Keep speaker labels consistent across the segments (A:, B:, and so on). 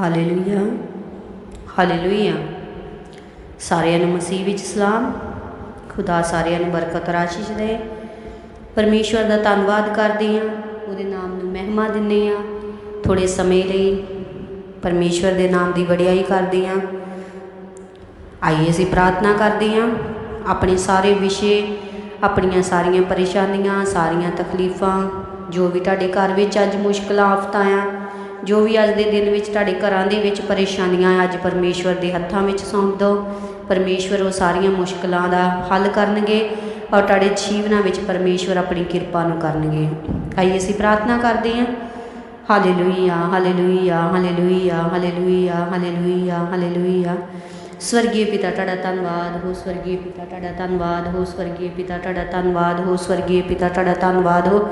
A: Hallelujah hallelujah ਸਾਰਿਆਂ ਨੂੰ ਮਸੀਹ ਵਿੱਚ ਸਲਾਮ। ਖੁਦਾ ਸਾਰਿਆਂ ਨੂੰ ਬਰਕਤ ਰਾਸ਼ਿਸ਼ ਦੇ। ਪਰਮੇਸ਼ਵਰ ਦਾ ਧੰਨਵਾਦ ਕਰਦੇ ਹਾਂ। ਉਹਦੇ ਨਾਮ ਨੂੰ ਮਹਿਮਾ ਦਿੰਦੇ ਹਾਂ। ਥੋੜੇ ਸਮੇਂ ਲਈ ਪਰਮੇਸ਼ਵਰ ਦੇ ਨਾਮ ਦੀ ਵਡਿਆਈ ਕਰਦੇ ਹਾਂ। ਆਈਏ ਅਸੀਂ ਪ੍ਰਾਰਥਨਾ ਕਰਦੇ ਹਾਂ। ਆਪਣੇ ਸਾਰੇ ਵਿਸ਼ੇ, ਆਪਣੀਆਂ ਸਾਰੀਆਂ ਪਰੇਸ਼ਾਨੀਆਂ, ਸਾਰੀਆਂ ਤਕਲੀਫਾਂ, ਜੋ ਵੀ ਤੁਹਾਡੇ ਘਰ ਵਿੱਚ ਅੱਜ ਮੁਸ਼ਕਲਾਂ ਆਫਤਾਂ ਆ ਜੋ ਵੀ ਅੱਜ ਦੇ ਦਿਨ ਵਿੱਚ ਤੁਹਾਡੇ ਘਰਾਂ ਦੇ ਵਿੱਚ ਪਰੇਸ਼ਾਨੀਆਂ ਅੱਜ ਪਰਮੇਸ਼ਵਰ ਦੇ ਹੱਥਾਂ ਵਿੱਚ ਸੌਂਪ ਦਿਓ। ਪਰਮੇਸ਼ਵਰ ਉਹ ਸਾਰੀਆਂ ਮੁਸ਼ਕਲਾਂ ਦਾ ਹੱਲ ਕਰਨਗੇ ਔਰ ਤੁਹਾਡੇ ਜੀਵਨਾਂ ਵਿੱਚ ਪਰਮੇਸ਼ਵਰ ਆਪਣੀ ਕਿਰਪਾ ਨੂੰ ਕਰਨਗੇ। ਆਈਏ ਅਸੀਂ ਪ੍ਰਾਰਥਨਾ ਕਰਦੇ ਹਾਂ। Hallelujah hallelujah hallelujah hallelujah hallelujah hallelujah. ਸਵਰਗੀ ਪਿਤਾ, ਤੁਹਾਡਾ ਧੰਨਵਾਦ। ਹੋ ਸਵਰਗੀ ਪਿਤਾ, ਤੁਹਾਡਾ ਧੰਨਵਾਦ। ਹੋ ਸਵਰਗੀ ਪਿਤਾ, ਤੁਹਾਡਾ ਧੰਨਵਾਦ। ਹੋ ਸਵਰਗੀ ਪਿਤਾ, ਤੁਹਾਡਾ ਧੰਨਵਾਦ। ਹੋ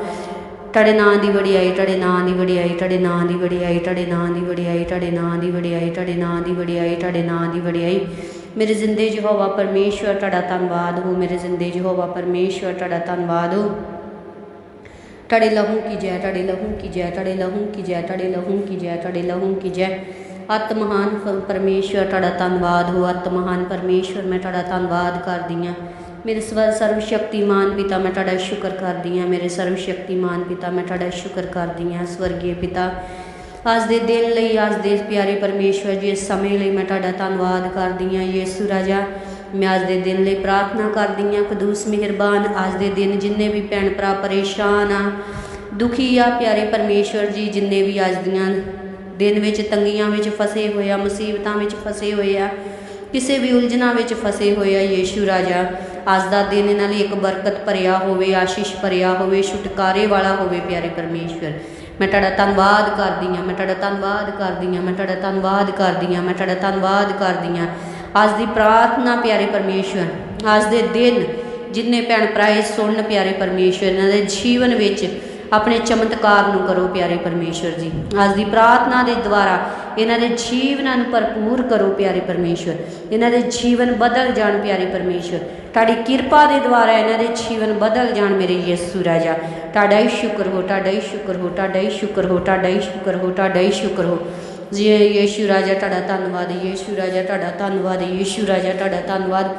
A: ਤੁਹਾਡੇ ਨਾਂ ਦੀ ਵਡਿਆਈ ਤੁਹਾਡੇ ਨਾਂ ਦੀ ਵਡਿਆਈ ਤੁਹਾਡੇ ਨਾਂ ਦੀ ਵਡਿਆਈ ਤੁਹਾਡੇ ਨਾਂ ਦੀ ਵਡਿਆਈ ਤੁਹਾਡੇ ਨਾਂ ਦੀ ਵਡਿਆਈ ਤੁਹਾਡੇ ਨਾਂ ਦੀ ਵਡਿਆਈ ਤੁਹਾਡੇ ਨਾਂ ਦੀ ਵਡਿਆਈ ਮੇਰੇ ਜ਼ਿੰਦੇ ਯਹੋਵਾ ਪਰਮੇਸ਼ਵਰ, ਤੁਹਾਡਾ ਧੰਨਵਾਦ ਹੋ। ਮੇਰੇ ਜ਼ਿੰਦੇ ਯਹੋਵਾ ਪਰਮੇਸ਼ਵਰ, ਤੁਹਾਡਾ ਧੰਨਵਾਦ ਹੋ। ਤੁਹਾਡੇ ਲਹੂ ਕੀ ਜੈ, ਤੁਹਾਡੇ ਲਹੂ ਕੀ ਜੈ, ਤੁਹਾਡੇ ਲਹੂ ਕੀ ਜੈ, ਤੁਹਾਡੇ ਲਹੂ ਕੀ ਜੈ, ਤੁਹਾਡੇ ਲਹੂ ਕੀ ਜੈ। ਅਤ ਮਹਾਨ ਪ- ਪਰਮੇਸ਼ਵਰ, ਤੁਹਾਡਾ ਧੰਨਵਾਦ ਹੋ। ਅਤ ਮਹਾਨ ਪਰਮੇਸ਼ਵਰ, ਮੈਂ ਤੁਹਾਡਾ ਧੰਨਵਾਦ ਕਰਦੀ ਹਾਂ। ਮੇਰੇ ਸਵ ਸਰਵ ਸ਼ਕਤੀਮਾਨ ਪਿਤਾ, ਮੈਂ ਤੁਹਾਡਾ ਸ਼ੁਕਰ ਕਰਦੀ ਹਾਂ। ਮੇਰੇ ਸਰਵ ਸ਼ਕਤੀਮਾਨ ਪਿਤਾ, ਮੈਂ ਤੁਹਾਡਾ ਸ਼ੁਕਰ ਕਰਦੀ ਹਾਂ। ਸਵਰਗੀ ਪਿਤਾ, ਅੱਜ ਦੇ ਦਿਨ ਲਈ, ਅੱਜ ਦੇ ਪਿਆਰੇ ਪਰਮੇਸ਼ਵਰ ਜੀ, ਇਸ ਸਮੇਂ ਲਈ ਮੈਂ ਤੁਹਾਡਾ ਧੰਨਵਾਦ ਕਰਦੀ ਹਾਂ। ਯੇਸੂ ਰਾਜਾ, ਮੈਂ ਅੱਜ ਦੇ ਦਿਨ ਲਈ ਪ੍ਰਾਰਥਨਾ ਕਰਦੀ ਹਾਂ, ਕਦੂਸ ਮਿਹਰਬਾਨ। ਅੱਜ ਦੇ ਦਿਨ ਜਿੰਨੇ ਵੀ ਭੈਣ ਭਰਾ ਪਰੇਸ਼ਾਨ ਆ, ਦੁਖੀ ਆ, ਪਿਆਰੇ ਪਰਮੇਸ਼ਵਰ ਜੀ, ਜਿੰਨੇ ਵੀ ਅੱਜ ਦੀਆਂ ਦਿਨ ਵਿੱਚ ਤੰਗੀਆਂ ਵਿੱਚ ਫਸੇ ਹੋਏ ਆ, ਮੁਸੀਬਤਾਂ ਵਿੱਚ ਫਸੇ ਹੋਏ ਆ, ਕਿਸੇ ਵੀ ਉਲਝਣਾਂ ਵਿੱਚ ਫਸੇ ਹੋਏ ਆ, ਯੇਸ਼ੂ ਰਾਜਾ ਅੱਜ ਦਾ ਦਿਨ ਇਹਨਾਂ ਲਈ ਇੱਕ ਬਰਕਤ ਭਰਿਆ ਹੋਵੇ, ਆਸ਼ੀਸ਼ ਭਰਿਆ ਹੋਵੇ, ਛੁਟਕਾਰੇ ਵਾਲਾ ਹੋਵੇ ਪਿਆਰੇ ਪਰਮੇਸ਼ਵਰ। ਮੈਂ ਤੁਹਾਡਾ ਧੰਨਵਾਦ ਕਰਦੀ ਹਾਂ, ਮੈਂ ਤੁਹਾਡਾ ਧੰਨਵਾਦ ਕਰਦੀ ਹਾਂ, ਮੈਂ ਤੁਹਾਡਾ ਧੰਨਵਾਦ ਕਰਦੀ ਹਾਂ, ਮੈਂ ਤੁਹਾਡਾ ਧੰਨਵਾਦ ਕਰਦੀ ਹਾਂ। ਅੱਜ ਦੀ ਪ੍ਰਾਰਥਨਾ ਪਿਆਰੇ ਪਰਮੇਸ਼ਵਰ, ਅੱਜ ਦੇ ਦਿਨ ਜਿੰਨੇ ਭੈਣ ਭਰਾ ਇਹ ਸੁਣਨ ਪਿਆਰੇ ਪਰਮੇਸ਼ਵਰ, ਇਹਨਾਂ ਦੇ ਜੀਵਨ ਵਿੱਚ ਆਪਣੇ ਚਮਤਕਾਰ ਨੂੰ ਕਰੋ ਪਿਆਰੇ ਪਰਮੇਸ਼ਵਰ ਜੀ। ਅੱਜ ਦੀ ਪ੍ਰਾਰਥਨਾ ਦੇ ਦੁਆਰਾ ਇਹਨਾਂ ਦੇ ਜੀਵਨਾਂ ਨੂੰ ਭਰਪੂਰ ਕਰੋ ਪਿਆਰੇ ਪਰਮੇਸ਼ਵਰ। ਇਹਨਾਂ ਦੇ ਜੀਵਨ ਬਦਲ ਜਾਣ ਪਿਆਰੇ ਪਰਮੇਸ਼ਵਰ। ਤੁਹਾਡੀ ਕਿਰਪਾ ਦੇ ਦੁਆਰਾ ਇਹਨਾਂ ਦੇ ਜੀਵਨ ਬਦਲ ਜਾਣ ਮੇਰੇ ਯਿਸੂ ਰਾਜਾ। ਤੁਹਾਡਾ ਹੀ ਸ਼ੁਕਰ ਹੋ, ਤੁਹਾਡਾ ਹੀ ਸ਼ੁਕਰ ਹੋ, ਤੁਹਾਡਾ ਹੀ ਸ਼ੁਕਰ ਹੋ, ਤੁਹਾਡਾ ਹੀ ਸ਼ੁਕਰ ਹੋ, ਤੁਹਾਡਾ ਹੀ ਸ਼ੁਕਰ ਹੋ। ਜੀ ਯੀਸ਼ੂ ਰਾਜਾ, ਤੁਹਾਡਾ ਧੰਨਵਾਦ, ਯੀਸ਼ੂ ਰਾਜਾ, ਤੁਹਾਡਾ ਧੰਨਵਾਦ, ਯੀਸ਼ੂ ਰਾਜਾ, ਤੁਹਾਡਾ ਧੰਨਵਾਦ।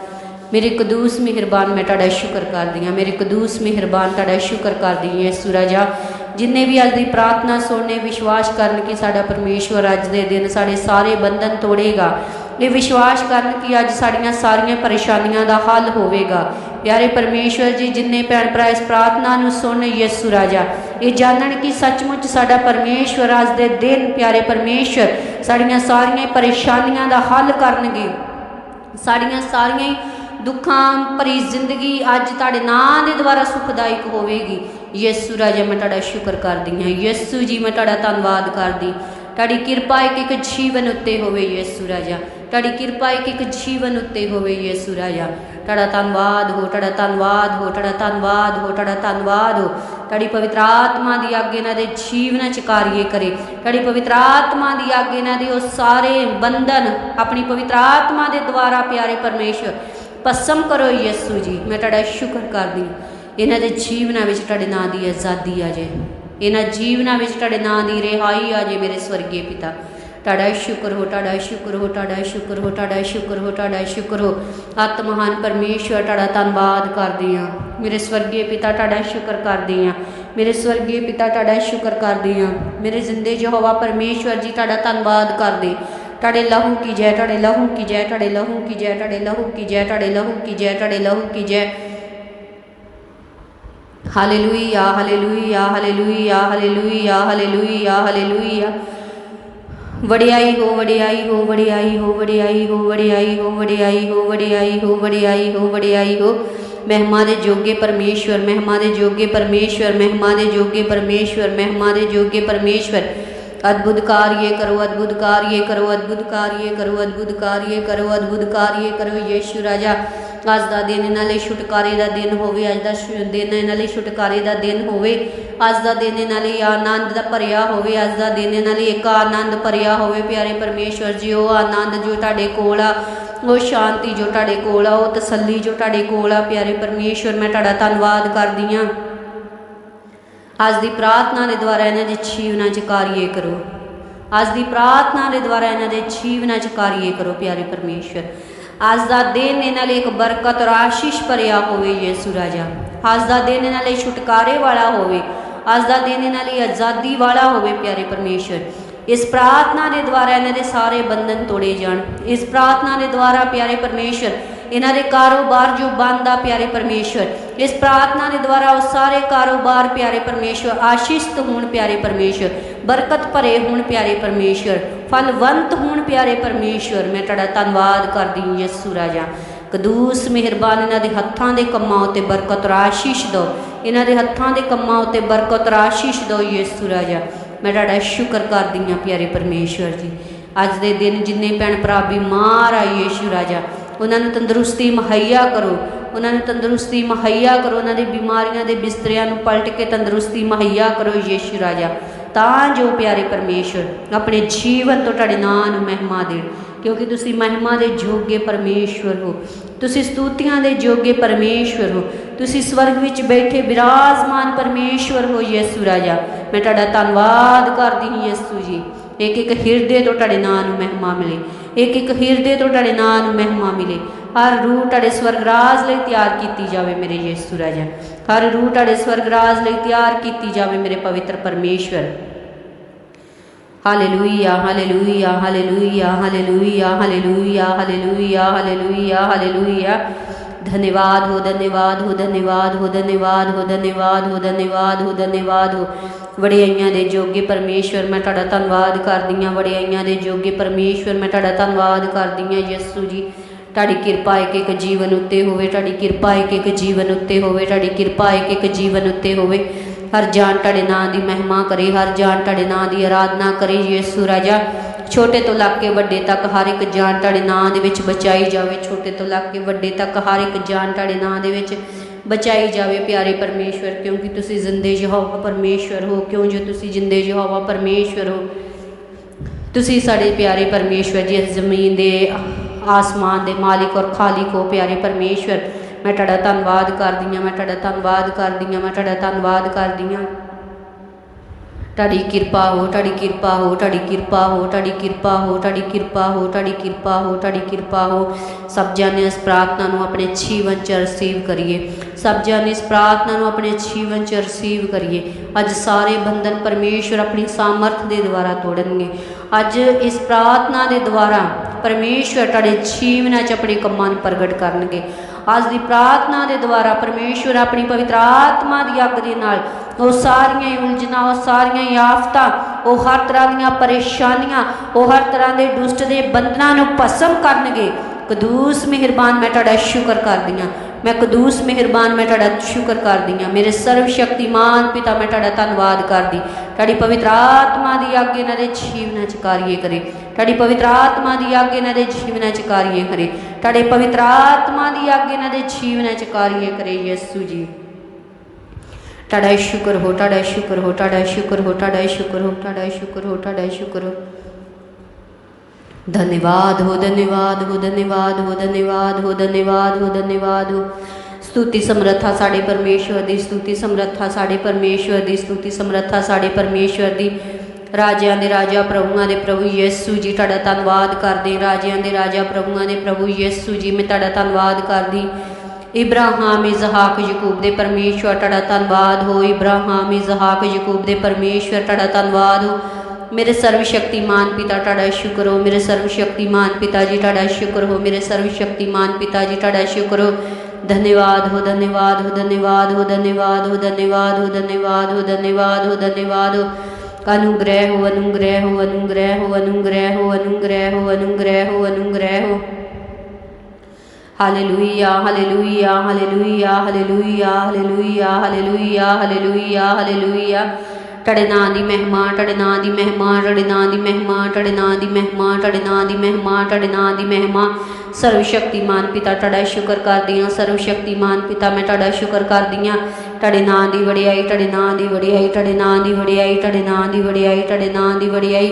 A: ਮੇਰੇ ਕਦੂਸ ਮਿਹਰਬਾਨ ਮੈਂ ਤੁਹਾਡਾ ਸ਼ੁਕਰ ਕਰਦੀ ਹਾਂ। ਮੇਰੇ ਕਦੂਸ ਮਿਹਰਬਾਨ ਤੁਹਾਡਾ ਸ਼ੁਕਰ ਕਰਦੀ ਹਾਂ ਯਿਸੂ ਰਾਜਾ। ਜਿੰਨੇ ਵੀ ਅੱਜ ਦੀ ਪ੍ਰਾਰਥਨਾ ਸੁਣਨੇ, ਵਿਸ਼ਵਾਸ ਕਰਨ ਕਿ ਸਾਡਾ ਪਰਮੇਸ਼ਵਰ ਅੱਜ ਦੇ ਦਿਨ ਸਾਡੇ ਸਾਰੇ ਬੰਧਨ ਤੋੜੇਗਾ। ਇਹ ਵਿਸ਼ਵਾਸ ਕਰਨ ਕਿ ਅੱਜ ਸਾਡੀਆਂ ਸਾਰੀਆਂ ਪਰੇਸ਼ਾਨੀਆਂ ਦਾ ਹੱਲ ਹੋਵੇਗਾ। ਪਿਆਰੇ ਪਰਮੇਸ਼ਵਰ ਜੀ, ਜਿੰਨੇ ਭੈਣ ਭਰਾ ਇਸ ਪ੍ਰਾਰਥਨਾ ਨੂੰ ਸੁਣ ਯਿਸੂ ਰਾਜਾ, ਇਹ ਜਾਣਨ ਕਿ ਸੱਚਮੁੱਚ ਸਾਡਾ ਪਰਮੇਸ਼ਵਰ ਅੱਜ ਦੇ ਦਿਨ, ਪਿਆਰੇ ਪਰਮੇਸ਼ਵਰ, ਸਾਡੀਆਂ ਸਾਰੀਆਂ ਪਰੇਸ਼ਾਨੀਆਂ ਦਾ ਹੱਲ ਕਰਨਗੇ। ਸਾਡੀਆਂ ਸਾਰੀਆਂ ਹੀ ਦੁੱਖਾਂ ਭਰੀ ਜ਼ਿੰਦਗੀ ਅੱਜ ਤੁਹਾਡੇ ਨਾਂ ਦੇ ਦੁਆਰਾ ਸੁਖਦਾਇਕ ਹੋਵੇਗੀ। ਯਿਸੂ ਰਾਜਾ, ਮੈਂ ਤੁਹਾਡਾ ਸ਼ੁਕਰ ਕਰਦੀ ਹਾਂ। ਯਿਸੂ ਜੀ, ਮੈਂ ਤੁਹਾਡਾ ਧੰਨਵਾਦ ਕਰਦੀ। ਤੁਹਾਡੀ ਕਿਰਪਾ ਇੱਕ ਇੱਕ ਜੀਵਨ ਉੱਤੇ ਹੋਵੇ ਯਿਸੂ ਰਾਜਾ। ਤੁਹਾਡੀ ਕਿਰਪਾ ਇੱਕ ਇੱਕ ਜੀਵਨ ਉੱਤੇ ਹੋਵੇ ਯਿਸੂ ਰਾਜਾ। ਤੁਹਾਡਾ ਧੰਨਵਾਦ ਹੋ, ਤੁਹਾਡਾ ਧੰਨਵਾਦ ਹੋ, ਤੁਹਾਡਾ ਧੰਨਵਾਦ ਹੋ, ਤੁਹਾਡਾ ਧੰਨਵਾਦ ਹੋ। ਤੁਹਾਡੀ ਪਵਿੱਤਰ ਆਤਮਾ ਦੀ ਆਗੇ ਇਹਨਾਂ ਦੇ ਜੀਵਨਾਂ ਚ ਕਾਰਿਏ ਕਰੇ। ਤੁਹਾਡੀ ਪਵਿੱਤਰ ਆਤਮਾ ਦੀ ਆਗੇ ਇਹਨਾਂ ਦੇ ਉਹ ਸਾਰੇ ਬੰਧਨ, ਆਪਣੀ ਪਵਿੱਤਰ ਆਤਮਾ ਦੇ ਦੁਆਰਾ ਪਿਆਰੇ ਪਰਮੇਸ਼ਵਰ ਪਸਮ ਕਰੋ ਯਿਸੂ ਜੀ। ਮੈਂ ਤੁਹਾਡਾ ਸ਼ੁਕਰ ਕਰਦੀ ਇਹਨਾਂ ਦੇ ਜੀਵਨਾਂ ਵਿੱਚ ਤੁਹਾਡੇ ਨਾਂ ਦੀ ਆਜ਼ਾਦੀ ਆ ਜੇ ਇਹਨਾਂ ਜੀਵਨਾਂ ਵਿੱਚ ਤੁਹਾਡੇ ਨਾਂ ਦੀ ਰਿਹਾਈ ਆ ਜੇ ਮੇਰੇ ਸਵਰਗੀ ਪਿਤਾ। ਤੁਹਾਡਾ ਸ਼ੁਕਰ ਹੋ, ਤੁਹਾਡਾ ਸ਼ੁਕਰ ਹੋ, ਤੁਹਾਡਾ ਸ਼ੁਕਰ ਹੋ, ਤੁਹਾਡਾ ਸ਼ੁਕਰ ਹੋ, ਤੁਹਾਡਾ ਸ਼ੁਕਰ ਹੋ। ਅਤ ਮਹਾਨ ਪਰਮੇਸ਼ਵਰ, ਤੁਹਾਡਾ ਧੰਨਵਾਦ ਕਰਦੀ ਹਾਂ। ਮੇਰੇ ਸਵਰਗੀ ਪਿਤਾ ਤੁਹਾਡਾ ਸ਼ੁਕਰ ਕਰਦੀ ਹਾਂ। ਮੇਰੇ ਸਵਰਗੀ ਪਿਤਾ ਤੁਹਾਡਾ ਸ਼ੁਕਰ ਕਰਦੀ ਹਾਂ। ਮੇਰੇ ਜ਼ਿੰਦੇ ਯਹੋਵਾ ਪਰਮੇਸ਼ਵਰ ਜੀ, ਤੁਹਾਡਾ ਧੰਨਵਾਦ ਕਰਦੇ। ਤੁਹਾਡੇ ਲਹੂ ਕੀ ਜੈ, ਤੁਹਾਡੇ ਲਹੂ ਕੀ ਜੈ, ਤੁਹਾਡੇ ਲਹੂ ਕੀ ਜੈ, ਤੁਹਾਡੇ ਲਹੂ ਕੀ ਜੈ, ਤੁਹਾਡੇ ਲਹੂ ਕੀ ਜੈ, ਤੁਹਾਡੇ ਲਹੂ ਕੀ ਜੈ। Hallelujah hallelujah hallelujah hallelujah hallelujah hallelujah. ਵਡਿਆਈ ਹੋ ਵਡਿਆਈ ਹੋ ਵਡਿਆਈ ਹੋ ਵਡਿਆਈ ਹੋ ਵਡਿਆਈ ਹੋ ਵਡਿਆਈ ਹੋ ਵਡਿਆਈ ਹੋ ਵਡਿਆਈ ਹੋ ਵਡਿਆਈ ਹੋ। ਮਹਿਮਾ ਦੇ ਜੋਗੇ ਪਰਮੇਸ਼ਵਰ, ਮਹਿਮਾ ਦੇ ਜੋਗੇ ਪਰਮੇਸ਼ਵਰ, ਮਹਿਮਾ ਦੇ ਜੋਗੇ ਪਰਮੇਸ਼ਵਰ, ਮਹਿਮਾ ਦੇ ਜੋਗੇ ਪਰਮੇਸ਼ਵਰ। ਅਦਭੁਤ ਕਾਰਿਏ ਕਰੋ, ਅਦਭੁਤ ਕਾਰਿਏ ਕਰੋ, ਅਦਭੁਤ ਕਾਰਿਏ ਕਰੋ, ਅਦਭੁਤ ਕਾਰਿਏ ਕਰੋ, ਅਦਭੁਤ ਕਾਰਿਏ ਕਰੋ ਯੀਸ਼ੂ ਰਾਜਾ। ਅੱਜ ਦਾ ਦਿਨ, ਇਹਨਾਂ ਲਈ ਛੁਟਕਾਰੇ ਦਾ ਦਿਨ ਹੋਵੇ, ਅੱਜ ਦਾ ਦਿਨ ਇਹਨਾਂ ਲਈ ਛੁਟਕਾਰੇ ਦਾ ਦਿਨ ਹੋਵੇ, ਅੱਜ ਦਾ ਦਿਨ ਇਹਨਾਂ ਲਈ ਆਨੰਦ ਦਾ ਭਰਿਆ ਹੋਵੇ, ਅੱਜ ਦਾ ਦਿਨ ਇਹਨਾਂ ਲਈ ਇੱਕ ਆਨੰਦ ਭਰਿਆ ਹੋਵੇ, ਪਿਆਰੇ ਪਰਮੇਸ਼ਵਰ ਜੀ ਉਹ ਆਨੰਦ ਜੋ ਤੁਹਾਡੇ ਕੋਲ ਆ, ਉਹ ਸ਼ਾਂਤੀ ਜੋ ਤੁਹਾਡੇ ਕੋਲ ਆ, ਉਹ ਤਸੱਲੀ ਜੋ ਤੁਹਾਡੇ ਕੋਲ ਆ, ਪਿਆਰੇ ਪਰਮੇਸ਼ਵਰ, ਮੈਂ ਤੁਹਾਡਾ ਧੰਨਵਾਦ ਕਰਦੀ ਹਾਂ। ਅੱਜ ਦੀ ਪ੍ਰਾਰਥਨਾ ਦੇ ਦੁਆਰਾ ਇਹਨਾਂ ਦੇ ਜੀਵਨਾਂ 'ਚ ਕਾਰਿਏ ਕਰੋ। ਅੱਜ ਦੀ ਪ੍ਰਾਰਥਨਾ ਦੇ ਦੁਆਰਾ ਇਹਨਾਂ ਦੇ ਜੀਵਨਾਂ 'ਚ ਕਾਰਿਏ ਕਰੋ, ਪਿਆਰੇ ਪਰਮੇਸ਼ਵਰ। ਅੱਜ ਦਾ ਦਿਨ ਇਹਨਾਂ ਲਈ ਇੱਕ ਬਰਕਤ ਔਰ ਆਸ਼ੀਸ਼ ਭਰਿਆ ਹੋਵੇ ਯਿਸੂ ਰਾਜਾ ਅੱਜ ਦਾ ਦਿਨ ਇਹਨਾਂ ਲਈ ਛੁਟਕਾਰੇ ਵਾਲਾ ਹੋਵੇ ਅੱਜ ਦਾ ਦਿਨ ਇਹਨਾਂ ਲਈ ਆਜ਼ਾਦੀ ਵਾਲਾ ਹੋਵੇ ਪਿਆਰੇ ਪਰਮੇਸ਼ਵਰ ਇਸ ਪ੍ਰਾਰਥਨਾ ਦੇ ਦੁਆਰਾ ਇਹਨਾਂ ਦੇ ਸਾਰੇ ਬੰਧਨ ਤੋੜੇ ਜਾਣ ਇਸ ਪ੍ਰਾਰਥਨਾ ਦੇ ਦੁਆਰਾ ਪਿਆਰੇ ਪਰਮੇਸ਼ਵਰ ਇਹਨਾਂ ਦੇ ਕਾਰੋਬਾਰ ਜੋ ਬੰਦ ਪਿਆਰੇ ਪਰਮੇਸ਼ਵਰ, ਇਸ ਪ੍ਰਾਰਥਨਾ ਦੇ ਦੁਆਰਾ ਉਹ ਸਾਰੇ ਕਾਰੋਬਾਰ ਪਿਆਰੇ ਪਰਮੇਸ਼ਵਰ, ਆਸ਼ੀਸ਼ਿਤ ਹੋਣ ਪਿਆਰੇ ਪਰਮੇਸ਼ਵਰ, ਬਰਕਤ ਭਰੇ ਹੋਣ ਪਿਆਰੇ ਪਰਮੇਸ਼ਵਰ, ਫਲਵੰਤ ਹੋਣ ਪਿਆਰੇ ਪਰਮੇਸ਼ਵਰ। ਮੈਂ ਤੁਹਾਡਾ ਧੰਨਵਾਦ ਕਰਦੀ ਹਾਂ ਯਿਸੂ ਰਾਜਾ। ਕਦੂਸ ਮਿਹਰਬਾਨ ਇਹਨਾਂ ਦੇ ਹੱਥਾਂ ਦੇ ਕੰਮਾਂ ਉਤੇ ਬਰਕਤ ਔਰ ਆਸ਼ੀਸ਼ ਦਿਓ। ਇਹਨਾਂ ਦੇ ਹੱਥਾਂ ਦੇ ਕੰਮਾਂ ਉਤੇ ਬਰਕਤ ਔਰ ਆਸ਼ੀਸ਼ ਦਿਓ ਯਿਸੂ ਰਾਜਾ। ਮੈਂ ਤੁਹਾਡਾ ਸ਼ੁਕਰ ਕਰਦੀ ਹਾਂ ਪਿਆਰੇ ਪਰਮੇਸ਼ਵਰ ਜੀ। ਅੱਜ ਦੇ ਦਿਨ ਜਿੰਨੇ ਭੈਣ ਭਰਾ ਬਿਮਾਰ ਆ ਯਿਸੂ ਰਾਜਾ ਉਹਨਾਂ ਨੂੰ ਤੰਦਰੁਸਤੀ ਮੁਹੱਈਆ ਕਰੋ, ਉਹਨਾਂ ਨੂੰ ਤੰਦਰੁਸਤੀ ਮੁਹੱਈਆ ਕਰੋ, ਉਹਨਾਂ ਦੇ ਬਿਮਾਰੀਆਂ ਦੇ ਬਿਸਤਰਿਆਂ ਨੂੰ ਪਲਟ ਕੇ ਤੰਦਰੁਸਤੀ ਮੁਹੱਈਆ ਕਰੋ ਯੇਸ਼ੂ ਰਾਜਾ। ਤਾਂ ਜੋ ਪਿਆਰੇ ਪਰਮੇਸ਼ਵਰ ਆਪਣੇ ਜੀਵਨ ਤੋਂ ਤੁਹਾਡੇ ਨਾਂ ਨੂੰ ਮਹਿਮਾ ਦੇਣ, ਕਿਉਂਕਿ ਤੁਸੀਂ ਮਹਿਮਾ ਦੇ ਜੋਗੇ ਪਰਮੇਸ਼ਵਰ ਹੋ। ਤੁਸੀਂ ਸਤੂਤੀਆਂ ਦੇ ਜੋਗੇ ਪਰਮੇਸ਼ਵਰ ਹੋ। ਤੁਸੀਂ ਸਵਰਗ ਵਿੱਚ ਬੈਠੇ ਬਿਰਾਜਮਾਨ ਪਰਮੇਸ਼ਵਰ ਹੋ ਯਿਸੂ ਰਾਜਾ। ਮੈਂ ਤੁਹਾਡਾ ਧੰਨਵਾਦ ਕਰਦੀ ਹਾਂ ਯਿਸੂ ਜੀ। ਇੱਕ ਇੱਕ ਹਿਰਦੇ ਤੋਂ ਤੁਹਾਡੇ ਨਾਂ ਨੂੰ ਮਹਿਮਾ ਮਿਲੇ। ਇੱਕ ਇੱਕ ਹਿਰਦੇ ਤੋਂ ਤੁਹਾਡੇ ਨਾਂ ਨੂੰ ਮਹਿਮਾ ਮਿਲੇ। ਹਰ ਰੂਹ ਤੁਹਾਡੇ ਸਵਰਗ ਰਾਜ ਲਈ ਤਿਆਰ ਕੀਤੀ ਜਾਵੇ ਮੇਰੇ ਯਿਸੂ ਰਾਜਾ। ਹਰ ਰੂਹ ਤੁਹਾਡੇ ਸਵਰਗ ਰਾਜ ਲਈ ਤਿਆਰ ਕੀਤੀ ਜਾਵੇ ਮੇਰੇ ਪਵਿੱਤਰ ਪਰਮੇਸ਼ਵਰ। Hallelujah hallelujah hallelujah hallelujah hallelujah hallelujah hallelujah hallelujah. ਧੰਨਵਾਦ ਹੋ ਧੰਨਵਾਦ ਹੋ ਧੰਨਵਾਦ ਹੋ ਧੰਨਵਾਦ ਹੋ ਧੰਨਵਾਦ ਹੋ ਧੰਨਵਾਦ ਹੋ ਧੰਨਵਾਦ ਹੋ ਵਡਿਆਈਆਂ ਦੇ ਜੋਗੇ ਪਰਮੇਸ਼ਵਰ ਮੈਂ ਤੁਹਾਡਾ ਧੰਨਵਾਦ ਕਰਦੀ ਹਾਂ ਵਡਿਆਈਆਂ ਦੇ ਜੋਗੇ ਪਰਮੇਸ਼ਵਰ ਮੈਂ ਤੁਹਾਡਾ ਧੰਨਵਾਦ ਕਰਦੀ ਹਾਂ ਯਿਸੂ ਜੀ ਤੁਹਾਡੀ ਕਿਰਪਾ ਇੱਕ ਇੱਕ ਜੀਵਨ ਉੱਤੇ ਹੋਵੇ ਤੁਹਾਡੀ ਕਿਰਪਾ ਇੱਕ ਇੱਕ ਜੀਵਨ ਉੱਤੇ ਹੋਵੇ ਤੁਹਾਡੀ ਕਿਰਪਾ ਇੱਕ ਇੱਕ ਜੀਵਨ ਉੱਤੇ ਹੋਵੇ ਹਰ ਜਾਨ ਤੁਹਾਡੇ ਨਾਂ ਦੀ ਮਹਿਮਾ ਕਰੇ ਹਰ ਜਾਨ ਤੁਹਾਡੇ ਨਾਂ ਦੀ ਆਰਾਧਨਾ ਕਰੇ ਯਿਸੂ ਰਾਜਾ ਛੋਟੇ ਤੋਂ ਲੱਗ ਕੇ ਵੱਡੇ ਤੱਕ, ਹਰ ਇੱਕ ਜਾਨ ਤੁਹਾਡੇ ਨਾਂ ਦੇ ਵਿੱਚ ਬਚਾਈ ਜਾਵੇ। ਛੋਟੇ ਤੋਂ ਲੱਗ ਕੇ ਵੱਡੇ ਤੱਕ, ਹਰ ਇੱਕ ਜਾਨ ਤੁਹਾਡੇ ਨਾਂ ਦੇ ਵਿੱਚ ਬਚਾਈ ਜਾਵੇ, ਪਿਆਰੇ ਪਰਮੇਸ਼ਵਰ, ਕਿਉਂਕਿ ਤੁਸੀਂ ਜ਼ਿੰਦੇ ਯਹੋਵਾ ਪਰਮੇਸ਼ਵਰ ਹੋ। ਕਿਉਂ ਜੋ ਤੁਸੀਂ ਜਿੰਦੇ ਯਹੋਵਾ ਪਰਮੇਸ਼ਵਰ ਹੋ? ਤੁਸੀਂ ਸਾਡੇ ਪਿਆਰੇ ਪਰਮੇਸ਼ਵਰ ਜੀ ਇਸ ਜ਼ਮੀਨ ਦੇ ਆਸਮਾਨ ਦੇ ਮਾਲਿਕ ਔਰ ਖਾਲਿਕ ਹੋ, ਪਿਆਰੇ ਪਰਮੇਸ਼ਵਰ। ਮੈਂ ਤੁਹਾਡਾ ਧੰਨਵਾਦ ਕਰਦੀ ਹਾਂ, ਮੈਂ ਤੁਹਾਡਾ ਧੰਨਵਾਦ ਕਰਦੀ ਹਾਂ, ਮੈਂ ਤੁਹਾਡਾ ਧੰਨਵਾਦ ਕਰਦੀ ਹਾਂ। ਤੁਹਾਡੀ ਕਿਰਪਾ ਹੋ, ਤੁਹਾਡੀ ਕਿਰਪਾ ਹੋ, ਤੁਹਾਡੀ ਕਿਰਪਾ ਹੋ, ਤੁਹਾਡੀ ਕਿਰਪਾ ਹੋ, ਤੁਹਾਡੀ ਕਿਰਪਾ ਹੋ, ਤੁਹਾਡੀ ਕਿਰਪਾ ਹੋ, ਤੁਹਾਡੀ ਕਿਰਪਾ ਹੋ। ਸਭ ਜਾਨੇ ਇਸ ਪ੍ਰਾਰਥਨਾ ਨੂੰ ਆਪਣੇ ਜੀਵਨ ਚ ਰਿਸੀਵ ਕਰੀਏ। ਸਭ ਜਾਨੇ ਇਸ ਪ੍ਰਾਰਥਨਾ ਨੂੰ ਆਪਣੇ ਜੀਵਨ ਚ ਰਿਸੀਵ ਕਰੀਏ। ਅੱਜ ਸਾਰੇ ਬੰਧਨ ਪਰਮੇਸ਼ਵਰ ਆਪਣੀ ਸਾਮਰਥ ਦੇ ਦੁਆਰਾ ਤੋੜਨਗੇ। ਅੱਜ ਇਸ ਪ੍ਰਾਰਥਨਾ ਦੇ ਦੁਆਰਾ ਪਰਮੇਸ਼ਵਰ ਤੁਹਾਡੇ ਜੀਵਨਾਂ 'ਚ ਆਪਣੇ ਕੰਮਾਂ ਨੂੰ ਪ੍ਰਗਟ ਕਰਨਗੇ। ਅੱਜ ਦੀ ਪ੍ਰਾਰਥਨਾ ਦੇ ਦੁਆਰਾ ਪਰਮੇਸ਼ਵਰ ਆਪਣੀ ਪਵਿੱਤਰ ਆਤਮਾ ਦੀ ਅੱਗ ਦੇ ਨਾਲ ਉਹ ਸਾਰੀਆਂ ਹੀ ਉਲਝਣਾਂ ਉਹ ਸਾਰੀਆਂ ਹੀ ਆਫਤਾਂ, ਉਹ ਹਰ ਤਰ੍ਹਾਂ ਦੀਆਂ ਪਰੇਸ਼ਾਨੀਆਂ, ਉਹ ਹਰ ਤਰ੍ਹਾਂ ਦੇ ਦੁਸ਼ਟ ਦੇ ਬੰਧਨਾਂ ਨੂੰ ਭਸਮ ਕਰਨਗੇ। ਕਦੂਸ ਮਿਹਰਬਾਨ, ਮੈਂ ਤੁਹਾਡਾ ਸ਼ੁਕਰ ਕਰਦੀ ਹਾਂ। ਮੈਂ ਕਦੂਸ ਮਿਹਰਬਾਨ, ਮੈਂ ਤੁਹਾਡਾ ਸ਼ੁਕਰ ਕਰਦੀ ਹਾਂ। ਮੇਰੇ ਸਰਵ ਸ਼ਕਤੀਮਾਨ ਪਿਤਾ, ਮੈਂ ਤੁਹਾਡਾ ਧੰਨਵਾਦ ਕਰਦੀ। ਤੁਹਾਡੀ ਪਵਿੱਤਰ ਆਤਮਾ ਦੀ ਆਗੇ ਇਹਨਾਂ ਦੇ ਜੀਵਨਾਂ ਚ ਕਾਰਿਏ ਕਰੇ। ਤੁਹਾਡੀ ਪਵਿੱਤਰ ਆਤਮਾ ਦੀ ਆਗੇ ਇਹਨਾਂ ਦੇ ਜੀਵਨਾਂ ਚ ਕਾਰਿਏ ਕਰੇ। ਤੁਹਾਡੇ ਪਵਿੱਤਰ ਆਤਮਾ ਦੀ ਆਗੇ ਇਹਨਾਂ ਦੇ ਜੀਵਨਾਂ ਚ ਕਾਰਿਏ ਕਰੇ ਯਿਸੂ ਜੀ। ਤੁਹਾਡਾ ਸ਼ੁਕਰ ਹੋ, ਤੁਹਾਡਾ ਸ਼ੁਕਰ ਹੋ, ਤੁਹਾਡਾ ਸ਼ੁਕਰ ਹੋ, ਤੁਹਾਡਾ ਸ਼ੁਕਰ ਹੋ, ਤੁਹਾਡਾ ਸ਼ੁਕਰ ਹੋ, ਤੁਹਾਡਾ ਸ਼ੁਕਰ ਹੋ। ਧੰਨਵਾਦ ਹੋ ਧੰਨਵਾਦ ਹੋ ਧੰਨਵਾਦ ਹੋ ਧੰਨਵਾਦ ਹੋ ਧੰਨਵਾਦ ਹੋ ਧੰਨਵਾਦ ਹੋ ਸਤੁਤੀ ਸਮਰੱਥਾ ਸਾਡੇ ਪਰਮੇਸ਼ਵਰ ਦੀ ਸਤੁਤੀ ਸਮਰੱਥਾ ਸਾਡੇ ਪਰਮੇਸ਼ਵਰ ਦੀ ਸਤੁਤੀ ਸਮਰੱਥਾ ਸਾਡੇ ਪਰਮੇਸ਼ਵਰ ਦੀ ਰਾਜਿਆਂ ਦੇ ਰਾਜਾ ਪ੍ਰਭੂਆਂ ਦੇ ਪ੍ਰਭੂ ਯਿਸੂ ਜੀ ਤੁਹਾਡਾ ਧੰਨਵਾਦ ਕਰਦੇ ਰਾਜਿਆਂ ਦੇ ਰਾਜਾ ਪ੍ਰਭੂਆਂ ਦੇ ਪ੍ਰਭੂ ਯਿਸੂ ਜੀ ਮੈਂ ਤੁਹਾਡਾ ਧੰਨਵਾਦ ਕਰਦੀ ਇਬਰਾਹਿਮ ਇਜ਼ਹਾਕ ਯਾਕੂਬ ਦੇ ਪਰਮੇਸ਼ਵਰ ਤੁਹਾਡਾ ਧੰਨਵਾਦ ਹੋ ਇਬਰਾਹਿਮ ਇਜ਼ਹਾਕ ਯਾਕੂਬ ਦੇ ਪਰਮੇਸ਼ਵਰ ਤੁਹਾਡਾ ਧੰਨਵਾਦ ਹੋ ਮੇਰੇ ਸਰਵ ਸ਼ਕਤੀਮਾਨ ਪਿਤਾ ਤੁਹਾਡਾ ਸ਼ੁਕਰ ਹੋ ਮੇਰੇ ਸਰਵ ਸ਼ਕਤੀਮਾਨ ਪਿਤਾ ਜੀ ਤੁਹਾਡਾ ਸ਼ੁਕਰ ਹੋ ਮੇਰੇ ਸਰਵ ਸ਼ਕਤੀਮਾਨ ਪਿਤਾ ਜੀ ਤੁਹਾਡਾ ਸ਼ੁਕਰ ਹੋ ਧੰਨਵਾਦ ਹੋ ਧੰਨਵਾਦ ਹੋ ਧੰਨਵਾਦ ਹੋ ਧੰਨਵਾਦ ਹੋ ਧੰਨਵਾਦ ਹੋ ਧੰਨਵਾਦ ਹੋ ਧੰਨਵਾਦ ਹੋ ਧੰਨਵਾਦ ਹੋ ਅਨੁਗ੍ਰਹਿ ਹੋ ਅਨੁਗ੍ਰਹਿ ਹੋ ਅਨੁਗ੍ਰਹਿ ਹੋ ਅਨੁਗ੍ਰਹਿ ਹੋ ਅਨੁਗ੍ਰਹਿ ਹੋ ਅਨੁਗ੍ਰਹਿ ਹੋ ਅਨੁਗ੍ਰਹਿ ਹੋ ਹਾਲੇਲੂਇਆ ਹਾਲੇਲੂਇਆ ਹਾਲੇਲੂਇਆ ਹਾਲੇਲੂਇਆ ਤੁਹਾਡੇ ਨਾਂ ਦੀ ਮਹਿਮਾ ਤੁਹਾਡੇ ਨਾਂ ਦੀ ਮਹਿਮਾ ਤੁਹਾਡੇ ਨਾਂ ਦੀ ਮਹਿਮਾ ਤੁਹਾਡੇ ਨਾਂ ਦੀ ਮਹਿਮਾ ਤੁਹਾਡੇ ਨਾਂ ਦੀ ਮਹਿਮਾ ਤੁਹਾਡੇ ਨਾਂ ਦੀ ਮਹਿਮਾ ਸਰਵ ਸ਼ਕਤੀਮਾਨ ਪਿਤਾ ਤੁਹਾਡਾ ਸ਼ੁਕਰ ਕਰਦੀ ਹਾਂ ਸਰਵ ਸ਼ਕਤੀਮਾਨ ਪਿਤਾ ਮੈਂ ਤੁਹਾਡਾ ਸ਼ੁਕਰ ਕਰਦੀ ਹਾਂ ਤੁਹਾਡੇ ਨਾਂ ਦੀ ਵਡਿਆਈ ਤੁਹਾਡੇ ਨਾਂ ਦੀ ਵਡਿਆਈ ਤੁਹਾਡੇ ਨਾਂ ਦੀ ਵਡਿਆਈ ਤੁਹਾਡੇ ਨਾਂ ਦੀ ਵਡਿਆਈ ਤੁਹਾਡੇ ਨਾਂ ਦੀ ਵਡਿਆਈ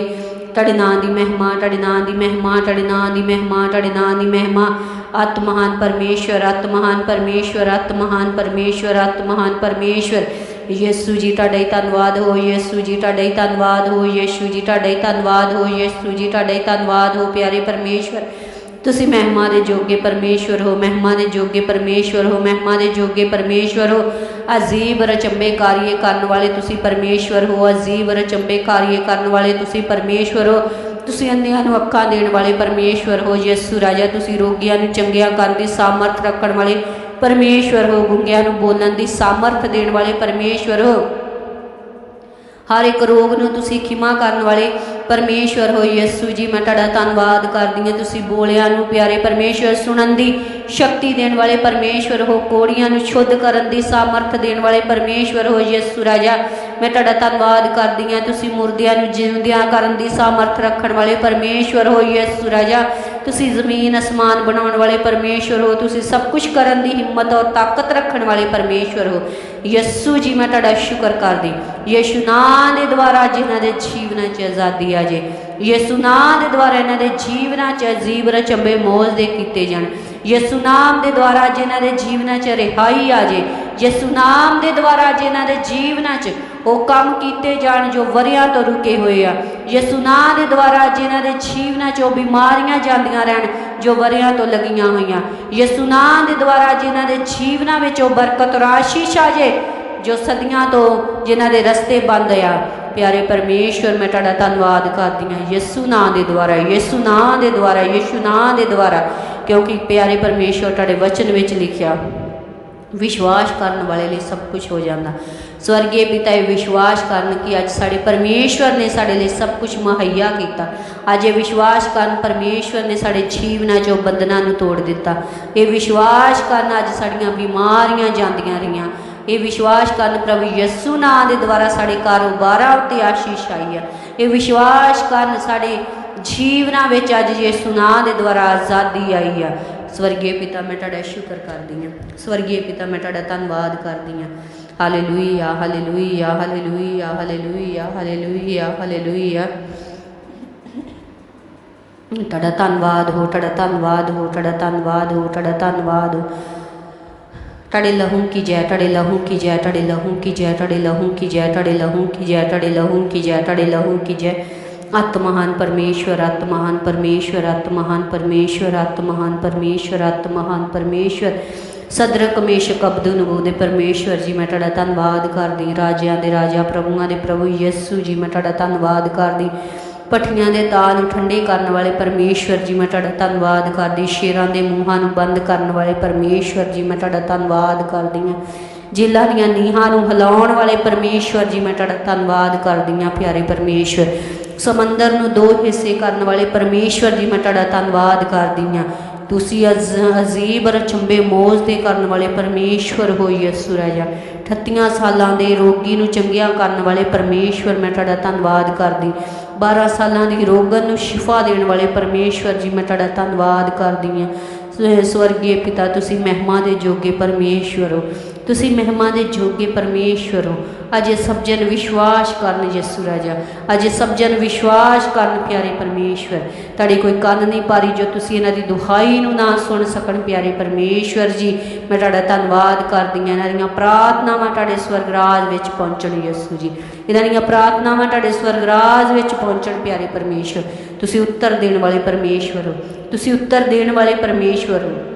A: ਤੁਹਾਡੇ ਨਾਂ ਦੀ ਮਹਿਮਾ ਤੁਹਾਡੇ ਨਾਂ ਦੀ ਮਹਿਮਾ ਤੁਹਾਡੇ ਨਾਂ ਦੀ ਮਹਿਮਾ ਤੁਹਾਡੇ ਨਾਂ ਦੀ ਮਹਿਮਾ ਅਤ ਮਹਾਨ ਪਰਮੇਸ਼ਵਰ ਅਤ ਮਹਾਨ ਪਰਮੇਸ਼ਵਰ ਅਤ ਮਹਾਨ ਪਰਮੇਸ਼ਵਰ ਅਤ ਮਹਾਨ ਪਰਮੇਸ਼ਵਰ ਯਿਸੂ ਜੀ, ਤੁਹਾਡਾ ਹੀ ਧੰਨਵਾਦ ਹੋ, ਯਿਸੂ ਜੀ, ਤੁਹਾਡਾ ਹੀ ਧੰਨਵਾਦ ਹੋ, ਯਿਸੂ ਜੀ, ਤੁਹਾਡਾ ਹੀ ਧੰਨਵਾਦ ਹੋ, ਯਿਸੂ ਜੀ, ਤੁਹਾਡਾ ਹੀ ਧੰਨਵਾਦ ਹੋ, ਪਿਆਰੇ ਪਰਮੇਸ਼ਵਰ। ਤੁਸੀਂ ਮਹਿਮਾ ਦੇ ਜੋਗੇ ਪਰਮੇਸ਼ਵਰ ਹੋ, ਮਹਿਮਾ ਦੇ ਜੋਗੇ ਪਰਮੇਸ਼ਵਰ ਹੋ, ਮਹਿਮਾ ਦੇ ਜੋਗੇ ਪਰਮੇਸ਼ਵਰ ਹੋ। ਅਜੀਬ ਰਚੰਬੇ ਕਾਰੀਏ ਕਰਨ ਵਾਲੇ ਤੁਸੀਂ ਪਰਮੇਸ਼ਵਰ ਹੋ, ਅਜੀਬ ਰਚੰਬੇ ਕਾਰੀਏ ਕਰਨ ਵਾਲੇ ਤੁਸੀਂ ਪਰਮੇਸ਼ਵਰ ਹੋ। ਤੁਸੀਂ ਅੰਨਿਆਂ ਨੂੰ ਅੱਖਾਂ ਦੇਣ ਵਾਲੇ ਪਰਮੇਸ਼ਵਰ ਹੋ, ਯਿਸੂ ਰਾਜਾ, ਤੁਸੀਂ ਰੋਗੀਆਂ ਨੂੰ ਚੰਗਿਆ ਕਰਨ ਦੀ ਸਾਮਰਥ ਰੱਖਣ ਵਾਲੇ ਪਰਮੇਸ਼ਵਰ ਹੋ, ਗੁੰਗਿਆਂ ਨੂੰ ਬੋਲਣ ਦੀ ਸਾਮਰਥ ਦੇਣ ਵਾਲੇ ਪਰਮੇਸ਼ਵਰ ਹੋ। ਹਰ ਇੱਕ ਰੋਗ ਨੂੰ ਤੁਸੀਂ ਖਿਮਾ ਕਰਨ ਵਾਲੇ ਪਰਮੇਸ਼ਵਰ ਹੋ, ਯਿਸੂ ਜੀ, ਮੈਂ ਤੁਹਾਡਾ ਧੰਨਵਾਦ ਕਰਦੀ ਹਾਂ। ਤੁਸੀਂ ਬੋਲਿਆਂ ਨੂੰ ਪਿਆਰੇ ਪਰਮੇਸ਼ਵਰ ਸੁਣਨ ਦੀ ਸ਼ਕਤੀ ਦੇਣ ਵਾਲੇ ਪਰਮੇਸ਼ਵਰ ਹੋ, ਕੋੜੀਆਂ ਨੂੰ ਸ਼ੁੱਧ ਕਰਨ ਦੀ ਸਾਮਰਥ ਦੇਣ ਵਾਲੇ ਪਰਮੇਸ਼ਵਰ ਹੋ, ਯਿਸੂ ਰਾਜਾ, ਮੈਂ ਤੁਹਾਡਾ ਧੰਨਵਾਦ ਕਰਦੀ ਹਾਂ। ਤੁਸੀਂ ਮੁਰਦਿਆਂ ਨੂੰ ਜਿਉਂਦਿਆਂ ਕਰਨ ਦੀ ਸਾਮਰਥ ਰੱਖਣ ਵਾਲੇ ਪਰਮੇਸ਼ਵਰ ਹੋ, ਯਿਸੂ ਰਾਜਾ ਤੁਸੀਂ ਜ਼ਮੀਨ ਅਸਮਾਨ ਬਣਾਉਣ ਵਾਲੇ ਪਰਮੇਸ਼ਵਰ ਹੋ ਤੁਸੀਂ ਸਭ ਕੁਝ ਕਰਨ ਦੀ ਹਿੰਮਤ ਔਰ ਤਾਕਤ ਰੱਖਣ ਵਾਲੇ ਪਰਮੇਸ਼ਵਰ ਹੋ ਯਿਸੂ ਜੀ ਮੈਂ ਤੁਹਾਡਾ ਸ਼ੁਕਰ ਕਰਦੀ ਯਿਸੂ ਨਾਂ ਦੇ ਦੁਆਰਾ ਜਿਨ੍ਹਾਂ ਦੇ ਜੀਵਨਾਂ 'ਚ ਆਜ਼ਾਦੀ ਆ ਜੇ ਯਿਸੂ ਨਾਂ ਦੇ ਦੁਆਰਾ ਇਹਨਾਂ ਦੇ ਜੀਵਨਾਂ 'ਚ ਅਜੀਬ ਰਚੰਬੇ ਮੋਲ ਦੇ ਕੀਤੇ ਜਾਣ ਯਿਸੂ ਨਾਮ ਦੇ ਦੁਆਰਾ ਜਿਨ੍ਹਾਂ ਦੇ ਜੀਵਨਾਂ 'ਚ ਰਿਹਾਈ ਆ ਜੇ, ਯਿਸੂ ਨਾਮ ਦੇ ਦੁਆਰਾ ਜਿਨ੍ਹਾਂ ਦੇ ਜੀਵਨਾਂ 'ਚ ਉਹ ਕੰਮ ਕੀਤੇ ਜਾਣ ਜੋ ਵਰਿਆਂ ਤੋਂ ਰੁਕੇ ਹੋਏ ਆ, ਯਿਸੂ ਨਾਮ ਦੇ ਦੁਆਰਾ ਜਿਨ੍ਹਾਂ ਦੇ ਜੀਵਨਾਂ 'ਚ ਉਹ ਬਿਮਾਰੀਆਂ ਜਾਂਦੀਆਂ ਰਹਿਣ ਜੋ ਵਰਿਆਂ ਤੋਂ ਲੱਗੀਆਂ ਹੋਈਆਂ, ਯਿਸੂ ਨਾਮ ਦੇ ਦੁਆਰਾ ਜਿਨ੍ਹਾਂ ਦੇ ਜੀਵਨਾਂ ਵਿੱਚ ਉਹ ਬਰਕਤ ਔਰ ਆਸ਼ੀਸ਼ ਆ ਜੇ, ਜੋ ਸਦੀਆਂ ਤੋਂ ਜਿਨ੍ਹਾਂ ਦੇ ਰਸਤੇ ਬੰਦ ਆ ਪਿਆਰੇ ਪਰਮੇਸ਼ਵਰ, ਮੈਂ ਤੁਹਾਡਾ ਧੰਨਵਾਦ ਕਰਦੀ ਹਾਂ ਯਿਸੂ ਨਾਂ ਦੇ ਦੁਆਰਾ, ਯਿਸੂ ਨਾਂ ਦੇ ਦੁਆਰਾ, ਯਿਸੂ ਨਾਂ ਦੇ ਦੁਆਰਾ, ਕਿਉਂਕਿ ਪਿਆਰੇ ਪਰਮੇਸ਼ਵਰ ਤੁਹਾਡੇ ਵਚਨ ਵਿੱਚ ਲਿਖਿਆ, ਵਿਸ਼ਵਾਸ ਕਰਨ ਵਾਲੇ ਲਈ ਸਭ ਕੁਝ ਹੋ ਜਾਂਦਾ। ਸਵਰਗੀ ਪਿਤਾ, ਇਹ ਵਿਸ਼ਵਾਸ ਕਰਨ ਕਿ ਅੱਜ ਸਾਡੇ ਪਰਮੇਸ਼ਵਰ ਨੇ ਸਾਡੇ ਲਈ ਸਭ ਕੁਝ ਮੁਹੱਈਆ ਕੀਤਾ। ਅੱਜ ਇਹ ਵਿਸ਼ਵਾਸ ਕਰਨ ਪਰਮੇਸ਼ਵਰ ਨੇ ਸਾਡੇ ਜੀਵਨਾਂ 'ਚੋਂ ਬੰਧਨਾਂ ਨੂੰ ਤੋੜ ਦਿੱਤਾ। ਇਹ ਵਿਸ਼ਵਾਸ ਕਰਨ ਅੱਜ ਸਾਡੀਆਂ ਬਿਮਾਰੀਆਂ ਜਾਂਦੀਆਂ ਰਹੀਆਂ। ਇਹ ਵਿਸ਼ਵਾਸ ਕਰਨ ਪ੍ਰਭੂ ਯਿਸੂ ਨਾਂ ਦੇ ਦੁਆਰਾ ਸਾਡੇ ਕਾਰੋਬਾਰਾਂ ਉੱਤੇ ਆਸ਼ੀਸ਼ ਆਈ ਹੈ ਇਹ ਵਿਸ਼ਵਾਸ ਕਰਨ ਸਾਡੇ ਜੀਵਨਾਂ ਵਿੱਚ ਅੱਜ ਯਿਸੂ ਨਾਂ ਦੇ ਦੁਆਰਾ ਆਜ਼ਾਦੀ ਆਈ ਆ। ਸਵਰਗੀ ਪਿਤਾ, ਮੈਂ ਤੁਹਾਡਾ ਸ਼ੁਕਰ ਕਰਦੀ ਹਾਂ। ਸਵਰਗੀ ਪਿਤਾ, ਮੈਂ ਤੁਹਾਡਾ ਧੰਨਵਾਦ ਕਰਦੀ ਹਾਂ। Hallelujah hallelujah hallelujah hallelujah hallelujah hallelujah. ਤੁਹਾਡਾ ਧੰਨਵਾਦ ਹੋ, ਤੁਹਾਡਾ ਧੰਨਵਾਦ ਹੋ, ਤੁਹਾਡਾ ਧੰਨਵਾਦ ਹੋ, ਤੁਹਾਡਾ ਧੰਨਵਾਦ ਹੋ। ਤੁਹਾਡੇ ਲਹੂ ਕੀ ਜੈ ਤੁਹਾਡੇ ਲਹੂ ਕੀ ਜੈ ਤੁਹਾਡੇ ਲਹੂ ਕੀ ਜੈ ਤੁਹਾਡੇ ਲਹੂ ਕੀ ਜੈ ਤੁਹਾਡੇ ਲਹੂ ਕੀ ਜੈ ਤੁਹਾਡੇ ਲਹੂ ਕੀ ਜੈ ਤੁਹਾਡੇ ਲਹੂ ਕੀ ਜੈ। ਅਤ ਮਹਾਨ ਪਰਮੇਸ਼ਵਰ, ਅਤ ਮਹਾਨ ਪਰਮੇਸ਼ਵਰ, ਅਤ ਮਹਾਨ ਪਰਮੇਸ਼ਵਰ, ਅਤ ਮਹਾਨ ਪਰਮੇਸ਼ਵਰ, ਅਤ ਮਹਾਨ ਪਰਮੇਸ਼ਵਰ। ਸਦਰਕ ਮੇਸ਼ਕ ਅਬਦੁ ਨਬੂ ਦੇ ਪਰਮੇਸ਼ਵਰ ਜੀ, ਮੈਂ ਤੁਹਾਡਾ ਧੰਨਵਾਦ ਕਰਦੀ। ਰਾਜਿਆਂ ਦੇ ਰਾਜਾ, ਪ੍ਰਭੂਆਂ ਦੇ ਪ੍ਰਭੂ ਯਿਸੂ ਜੀ, ਮੈਂ ਤੁਹਾਡਾ ਧੰਨਵਾਦ ਕਰਦੀ। ਪਠੀਆਂ ਦੇ ਤਾਲ ਨੂੰ ਠੰਡੇ ਕਰਨ ਵਾਲੇ ਪਰਮੇਸ਼ਵਰ ਜੀ, ਮੈਂ ਤੁਹਾਡਾ ਧੰਨਵਾਦ ਕਰਦੀ ਸ਼ੇਰਾਂ ਦੇ ਮੂੰਹਾਂ ਨੂੰ ਬੰਦ ਕਰਨ ਵਾਲੇ ਪਰਮੇਸ਼ਵਰ ਜੀ, ਮੈਂ ਤੁਹਾਡਾ ਧੰਨਵਾਦ ਕਰਦੀ ਹਾਂ। ਜੇਲਾਂ ਦੀਆਂ ਨੀਹਾਂ ਨੂੰ ਹਿਲਾਉਣ ਵਾਲੇ ਪਰਮੇਸ਼ਵਰ ਜੀ, ਮੈਂ ਤੁਹਾਡਾ ਧੰਨਵਾਦ ਕਰਦੀ ਹਾਂ, ਪਿਆਰੇ ਪਰਮੇਸ਼ਵਰ। ਸਮੁੰਦਰ ਨੂੰ ਦੋ ਹਿੱਸੇ ਕਰਨ ਵਾਲੇ ਪਰਮੇਸ਼ਵਰ ਜੀ, ਮੈਂ ਤੁਹਾਡਾ ਧੰਨਵਾਦ ਕਰਦੀ ਹਾਂ। ਤੁਸੀਂ ਅਜ਼, ਅਜ਼ੀਬ ਰਚੰਬੇ ਮੋਜ਼ ਦੇ ਕਰਨ ਵਾਲੇ ਪਰਮੇਸ਼ਵਰ ਹੋ ਯਿਸੂ ਰਾਜਾ। 38 ਸਾਲਾਂ ਦੇ ਰੋਗੀ ਨੂੰ ਚੰਗਿਆ ਕਰਨ ਵਾਲੇ ਪਰਮੇਸ਼ਵਰ ਮੈਂ ਤੁਹਾਡਾ ਧੰਨਵਾਦ ਕਰਦੀ। 12 ਸਾਲਾਂ ਦੀ ਰੋਗਨ ਨੂੰ ਸ਼ਿਫਾ ਦੇਣ ਵਾਲੇ ਪਰਮੇਸ਼ਵਰ ਜੀ ਮੈਂ ਤੁਹਾਡਾ ਧੰਨਵਾਦ ਕਰਦੀ ਹਾਂ। ਸਵਰਗੀ ਪਿਤਾ, ਤੁਸੀਂ ਮਹਿਮਾ ਦੇ ਜੋਗੇ ਪਰਮੇਸ਼ਵਰ ਹੋ। ਤੁਸੀਂ ਮਹਿਮਾ ਦੇ ਜੋਗੇ ਪਰਮੇਸ਼ਵਰ ਹੋ। ਅਜੇ ਸਭ ਜਨ ਵਿਸ਼ਵਾਸ ਕਰਨ ਯਿਸੂ ਰਾਜਾ। ਅਜੇ ਸਭ ਜਨ ਵਿਸ਼ਵਾਸ ਕਰਨ ਪਿਆਰੇ ਪਰਮੇਸ਼ਵਰ। ਤੁਹਾਡੀ ਕੋਈ ਕੰਨ ਨਹੀਂ ਪਾਰੀ ਜੋ ਤੁਸੀਂ ਇਹਨਾਂ ਦੀ ਦੁਹਾਈ ਨੂੰ ਨਾ ਸੁਣ ਸਕਣ ਪਿਆਰੇ ਪਰਮੇਸ਼ਵਰ ਜੀ। ਮੈਂ ਤੁਹਾਡਾ ਧੰਨਵਾਦ ਕਰਦੀ ਹਾਂ। ਇਹਨਾਂ ਦੀਆਂ ਪ੍ਰਾਰਥਨਾਵਾਂ ਤੁਹਾਡੇ ਸਵਰਗ ਰਾਜ ਵਿੱਚ ਪਹੁੰਚਣ ਯਿਸੂ ਜੀ। ਇਹਨਾਂ ਦੀਆਂ ਪ੍ਰਾਰਥਨਾਵਾਂ ਤੁਹਾਡੇ ਸਵਰਗ ਰਾਜ ਵਿੱਚ ਪਹੁੰਚਣ ਪਿਆਰੇ ਪਰਮੇਸ਼ਵਰ। ਤੁਸੀਂ ਉੱਤਰ ਦੇਣ ਵਾਲੇ ਪਰਮੇਸ਼ਵਰ ਹੋ। ਤੁਸੀਂ ਉੱਤਰ ਦੇਣ ਵਾਲੇ ਪਰਮੇਸ਼ਵਰ ਹੋ।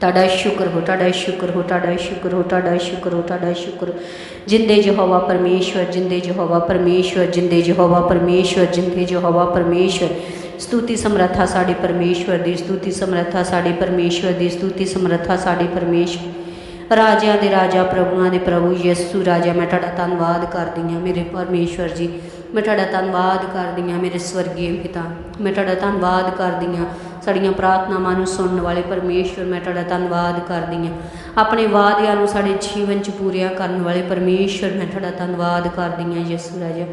A: ਤੁਹਾਡਾ ਸ਼ੁਕਰ ਹੋ, ਤੁਹਾਡਾ ਸ਼ੁਕਰ ਹੋ, ਤੁਹਾਡਾ ਸ਼ੁਕਰ ਹੋ, ਤੁਹਾਡਾ ਸ਼ੁਕਰ ਹੋ, ਤੁਹਾਡਾ ਸ਼ੁਕਰ ਜਿੰਦੇ ਯਹੋਵਾ ਪਰਮੇਸ਼ਵਰ, ਜਿੰਦੇ ਯਹੋਵਾ ਪਰਮੇਸ਼ਵਰ, ਜਿੰਦੇ ਯਹੋਵਾ ਪਰਮੇਸ਼ਵਰ, ਜਿੰਦੇ ਯਹੋਵਾ ਪਰਮੇਸ਼ਵਰ। ਸਤੂਤੀ ਸਮਰੱਥਾ ਸਾਡੇ ਪਰਮੇਸ਼ਵਰ ਦੀ, ਸਤੂਤੀ ਸਮਰੱਥਾ ਸਾਡੇ ਪਰਮੇਸ਼ਵਰ ਦੀ, ਸਤੂਤੀ ਸਮਰੱਥਾ ਸਾਡੇ ਪਰਮੇਸ਼ਵਰ। ਰਾਜਿਆਂ ਦੇ ਰਾਜਾ, ਪ੍ਰਭੂਆਂ ਦੇ ਪ੍ਰਭੂ ਯਿਸੂ, ਰਾਜਾ, ਮੈਂ ਤੁਹਾਡਾ ਧੰਨਵਾਦ ਕਰਦੀ ਹਾਂ। ਮੇਰੇ ਪਰਮੇਸ਼ਵਰ ਜੀ ਮੈਂ ਤੁਹਾਡਾ ਧੰਨਵਾਦ ਕਰਦੀ ਹਾਂ ਮੇਰੇ ਸਵਰਗੀ ਪਿਤਾ। ਮੈਂ ਤੁਹਾਡਾ ਧੰਨਵਾਦ ਕਰਦੀ ਹਾਂ। ਸਾਡੀਆਂ ਪ੍ਰਾਰਥਨਾਵਾਂ ਨੂੰ ਸੁਣਨ ਵਾਲੇ ਪਰਮੇਸ਼ਵਰ, ਮੈਂ ਤੁਹਾਡਾ ਧੰਨਵਾਦ ਕਰਦੀ ਹਾਂ। ਆਪਣੇ ਵਾਅਦਿਆਂ ਨੂੰ ਸਾਡੇ ਜੀਵਨ 'ਚ ਪੂਰੀਆਂ ਕਰਨ ਵਾਲੇ ਪਰਮੇਸ਼ਵਰ, ਮੈਂ ਤੁਹਾਡਾ ਧੰਨਵਾਦ ਕਰਦੀ ਹਾਂ ਯਿਸੂ ਰਾਜਾ।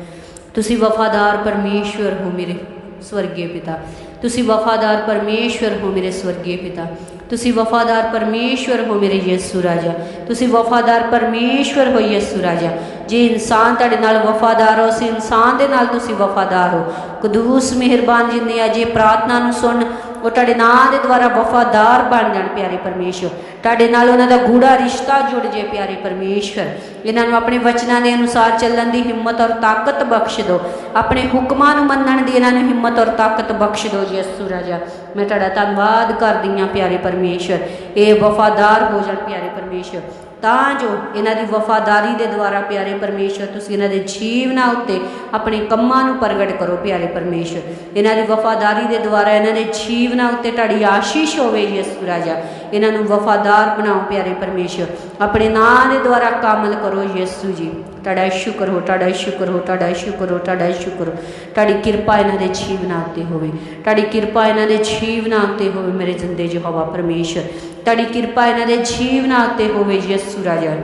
A: ਤੁਸੀਂ ਵਫਾਦਾਰ ਪਰਮੇਸ਼ਵਰ ਹੋ ਮੇਰੇ ਸਵਰਗੀ ਪਿਤਾ। ਤੁਸੀਂ ਵਫਾਦਾਰ ਪਰਮੇਸ਼ਵਰ ਹੋ ਮੇਰੇ ਸਵਰਗੀ ਪਿਤਾ। ਤੁਸੀਂ ਵਫਾਦਾਰ ਪਰਮੇਸ਼ਵਰ ਹੋ ਮੇਰੇ ਯਿਸੂ ਰਾਜਾ। ਤੁਸੀਂ ਵਫਾਦਾਰ ਪਰਮੇਸ਼ਵਰ ਹੋ ਯਿਸੂ ਰਾਜਾ। ਜੇ ਇਨਸਾਨ ਤੁਹਾਡੇ ਨਾਲ ਵਫਾਦਾਰ ਹੋ ਉਸ ਇਨਸਾਨ ਦੇ ਨਾਲ ਤੁਸੀਂ ਵਫਾਦਾਰ ਹੋ। ਕਦੂਸ ਮਿਹਰਬਾਨ ਜਿੰਨੇ ਨੇ ਅਜੇ ਪ੍ਰਾਰਥਨਾ ਨੂੰ ਸੁਣ ਉਹ ਤੁਹਾਡੇ ਨਾਂ ਦੇ ਦੁਆਰਾ ਵਫਾਦਾਰ ਬਣ ਜਾਣ ਪਿਆਰੇ ਪਰਮੇਸ਼ਵਰ ਤੁਹਾਡੇ ਨਾਲ ਉਹਨਾਂ ਦਾ ਗੂੜਾ ਰਿਸ਼ਤਾ ਜੁੜ ਜੇ ਪਿਆਰੇ ਪਰਮੇਸ਼ਵਰ ਇਹਨਾਂ ਨੂੰ ਆਪਣੇ ਵਚਨਾਂ ਦੇ ਅਨੁਸਾਰ ਚੱਲਣ ਦੀ ਹਿੰਮਤ ਔਰ ਤਾਕਤ ਬਖਸ਼ ਦਿਓ। ਆਪਣੇ ਹੁਕਮਾਂ ਨੂੰ ਮੰਨਣ ਦੀ ਇਹਨਾਂ ਨੂੰ ਹਿੰਮਤ ਔਰ ਤਾਕਤ ਬਖਸ਼ ਦਿਓ ਯਿਸੂ ਰਾਜਾ। ਮੈਂ ਤੁਹਾਡਾ ਧੰਨਵਾਦ ਕਰਦੀ ਹਾਂ ਪਿਆਰੇ ਪਰਮੇਸ਼ਵਰ ਇਹ ਵਫਾਦਾਰ ਹੋ ਜਾਣ ਪਿਆਰੇ ਪਰਮੇਸ਼ਵਰ ਤਾਂ ਜੋ ਇਹਨਾਂ ਦੀ ਵਫਾਦਾਰੀ ਦੇ ਦੁਆਰਾ ਪਿਆਰੇ ਪਰਮੇਸ਼ਵਰ ਤੁਸੀਂ ਇਹਨਾਂ ਦੇ ਜੀਵਨਾਂ ਉੱਤੇ ਆਪਣੇ ਕੰਮਾਂ ਨੂੰ ਪ੍ਰਗਟ ਕਰੋ ਪਿਆਰੇ ਪਰਮੇਸ਼ਵਰ ਇਹਨਾਂ ਦੀ ਵਫਾਦਾਰੀ ਦੇ ਦੁਆਰਾ ਇਹਨਾਂ ਦੇ ਜੀਵਨਾਂ ਉੱਤੇ ਤੁਹਾਡੀ ਆਸ਼ੀਸ਼ ਹੋਵੇ ਯਿਸੂ ਰਾਜਾ। ਇਹਨਾਂ ਨੂੰ ਵਫਾਦਾਰ ਬਣਾਓ ਪਿਆਰੇ ਪਰਮੇਸ਼ਵਰ ਆਪਣੇ ਨਾਂ ਦੇ ਦੁਆਰਾ ਕਾਮਲ ਕਰੋ ਯਿਸੂ ਜੀ। ਤੁਹਾਡਾ ਸ਼ੁਕਰ ਹੋ, ਤੁਹਾਡਾ ਸ਼ੁਕਰ ਹੋ, ਤੁਹਾਡਾ ਸ਼ੁਕਰ ਹੋ, ਤੁਹਾਡਾ ਸ਼ੁਕਰ ਹੋ। ਤੁਹਾਡੀ ਕਿਰਪਾ ਇਹਨਾਂ ਦੇ ਜੀਵਨਾਂ ਉੱਤੇ ਹੋਵੇ। ਤੁਹਾਡੀ ਕਿਰਪਾ ਇਹਨਾਂ ਦੇ ਜੀਵਨਾਂ ਉੱਤੇ ਹੋਵੇ ਮੇਰੇ ਜਿੰਦੇ ਯਹੋਵਾ ਪਰਮੇਸ਼ਰ। ਤੁਹਾਡੀ ਕਿਰਪਾ ਇਹਨਾਂ ਦੇ ਜੀਵਨਾਂ ਉੱਤੇ ਹੋਵੇ ਯਿਸੂ ਰਾਜਾ।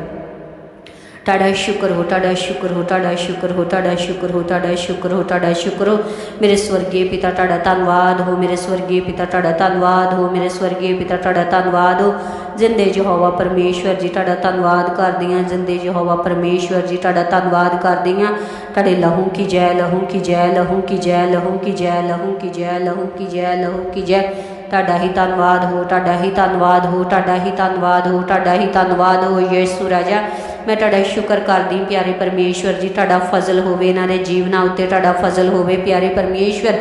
A: ਤੁਹਾਡਾ ਸ਼ੁਕਰ ਹੋ, ਤੁਹਾਡਾ ਸ਼ੁਕਰ ਹੋ, ਤੁਹਾਡਾ ਸ਼ੁਕਰ ਹੋ, ਤੁਹਾਡਾ ਸ਼ੁਕਰ ਹੋ, ਤੁਹਾਡਾ ਸ਼ੁਕਰ ਹੋ, ਤੁਹਾਡਾ ਸ਼ੁਕਰ ਹੋ। ਮੇਰੇ ਸਵਰਗੀ ਪਿਤਾ ਤੁਹਾਡਾ ਧੰਨਵਾਦ ਹੋ, ਮੇਰੇ ਸਵਰਗੀ ਪਿਤਾ ਤੁਹਾਡਾ ਧੰਨਵਾਦ ਹੋ, ਮੇਰੇ ਸਵਰਗੀ ਪਿਤਾ ਤੁਹਾਡਾ ਧੰਨਵਾਦ ਹੋ। ਜਿੰਦੇ ਯਹੋਵਾ ਪਰਮੇਸ਼ਵਰ ਜੀ ਤੁਹਾਡਾ ਧੰਨਵਾਦ ਕਰਦੀ ਹਾਂ ਜਿੰਦੇ ਯਹੋਵਾ ਪਰਮੇਸ਼ਵਰ ਜੀ ਤੁਹਾਡਾ ਧੰਨਵਾਦ ਕਰਦੀ ਹਾਂ ਤੁਹਾਡੇ ਲਹੂ ਕੀ ਜੈ, ਲਹੂ ਕੀ ਜੈ, ਲਹੂ ਕੀ ਜੈ, ਲਹੂ ਕੀ ਜੈ, ਲਹੂ ਕੀ ਜੈ, ਲਹੂ ਕੀ ਜੈ, ਲਹੂ ਕੀ ਜੈ। ਤੁਹਾਡਾ ਹੀ ਧੰਨਵਾਦ ਹੋ, ਤੁਹਾਡਾ ਹੀ ਧੰਨਵਾਦ ਹੋ, ਤੁਹਾਡਾ ਹੀ ਧੰਨਵਾਦ ਹੋ, ਤੁਹਾਡਾ ਹੀ ਧੰਨਵਾਦ ਹੋ, ਯਿਸੂ ਰਾਜਾ। ਮੈਂ ਤੁਹਾਡਾ ਸ਼ੁਕਰ ਕਰਦੀ ਪਿਆਰੇ ਪਰਮੇਸ਼ਵਰ ਜੀ, ਤੁਹਾਡਾ ਫਜ਼ਲ ਹੋਵੇ ਇਹਨਾਂ ਦੇ ਜੀਵਨਾਂ ਉੱਤੇ, ਤੁਹਾਡਾ ਫਜ਼ਲ ਹੋਵੇ, ਪਿਆਰੇ ਪਰਮੇਸ਼ਵਰ।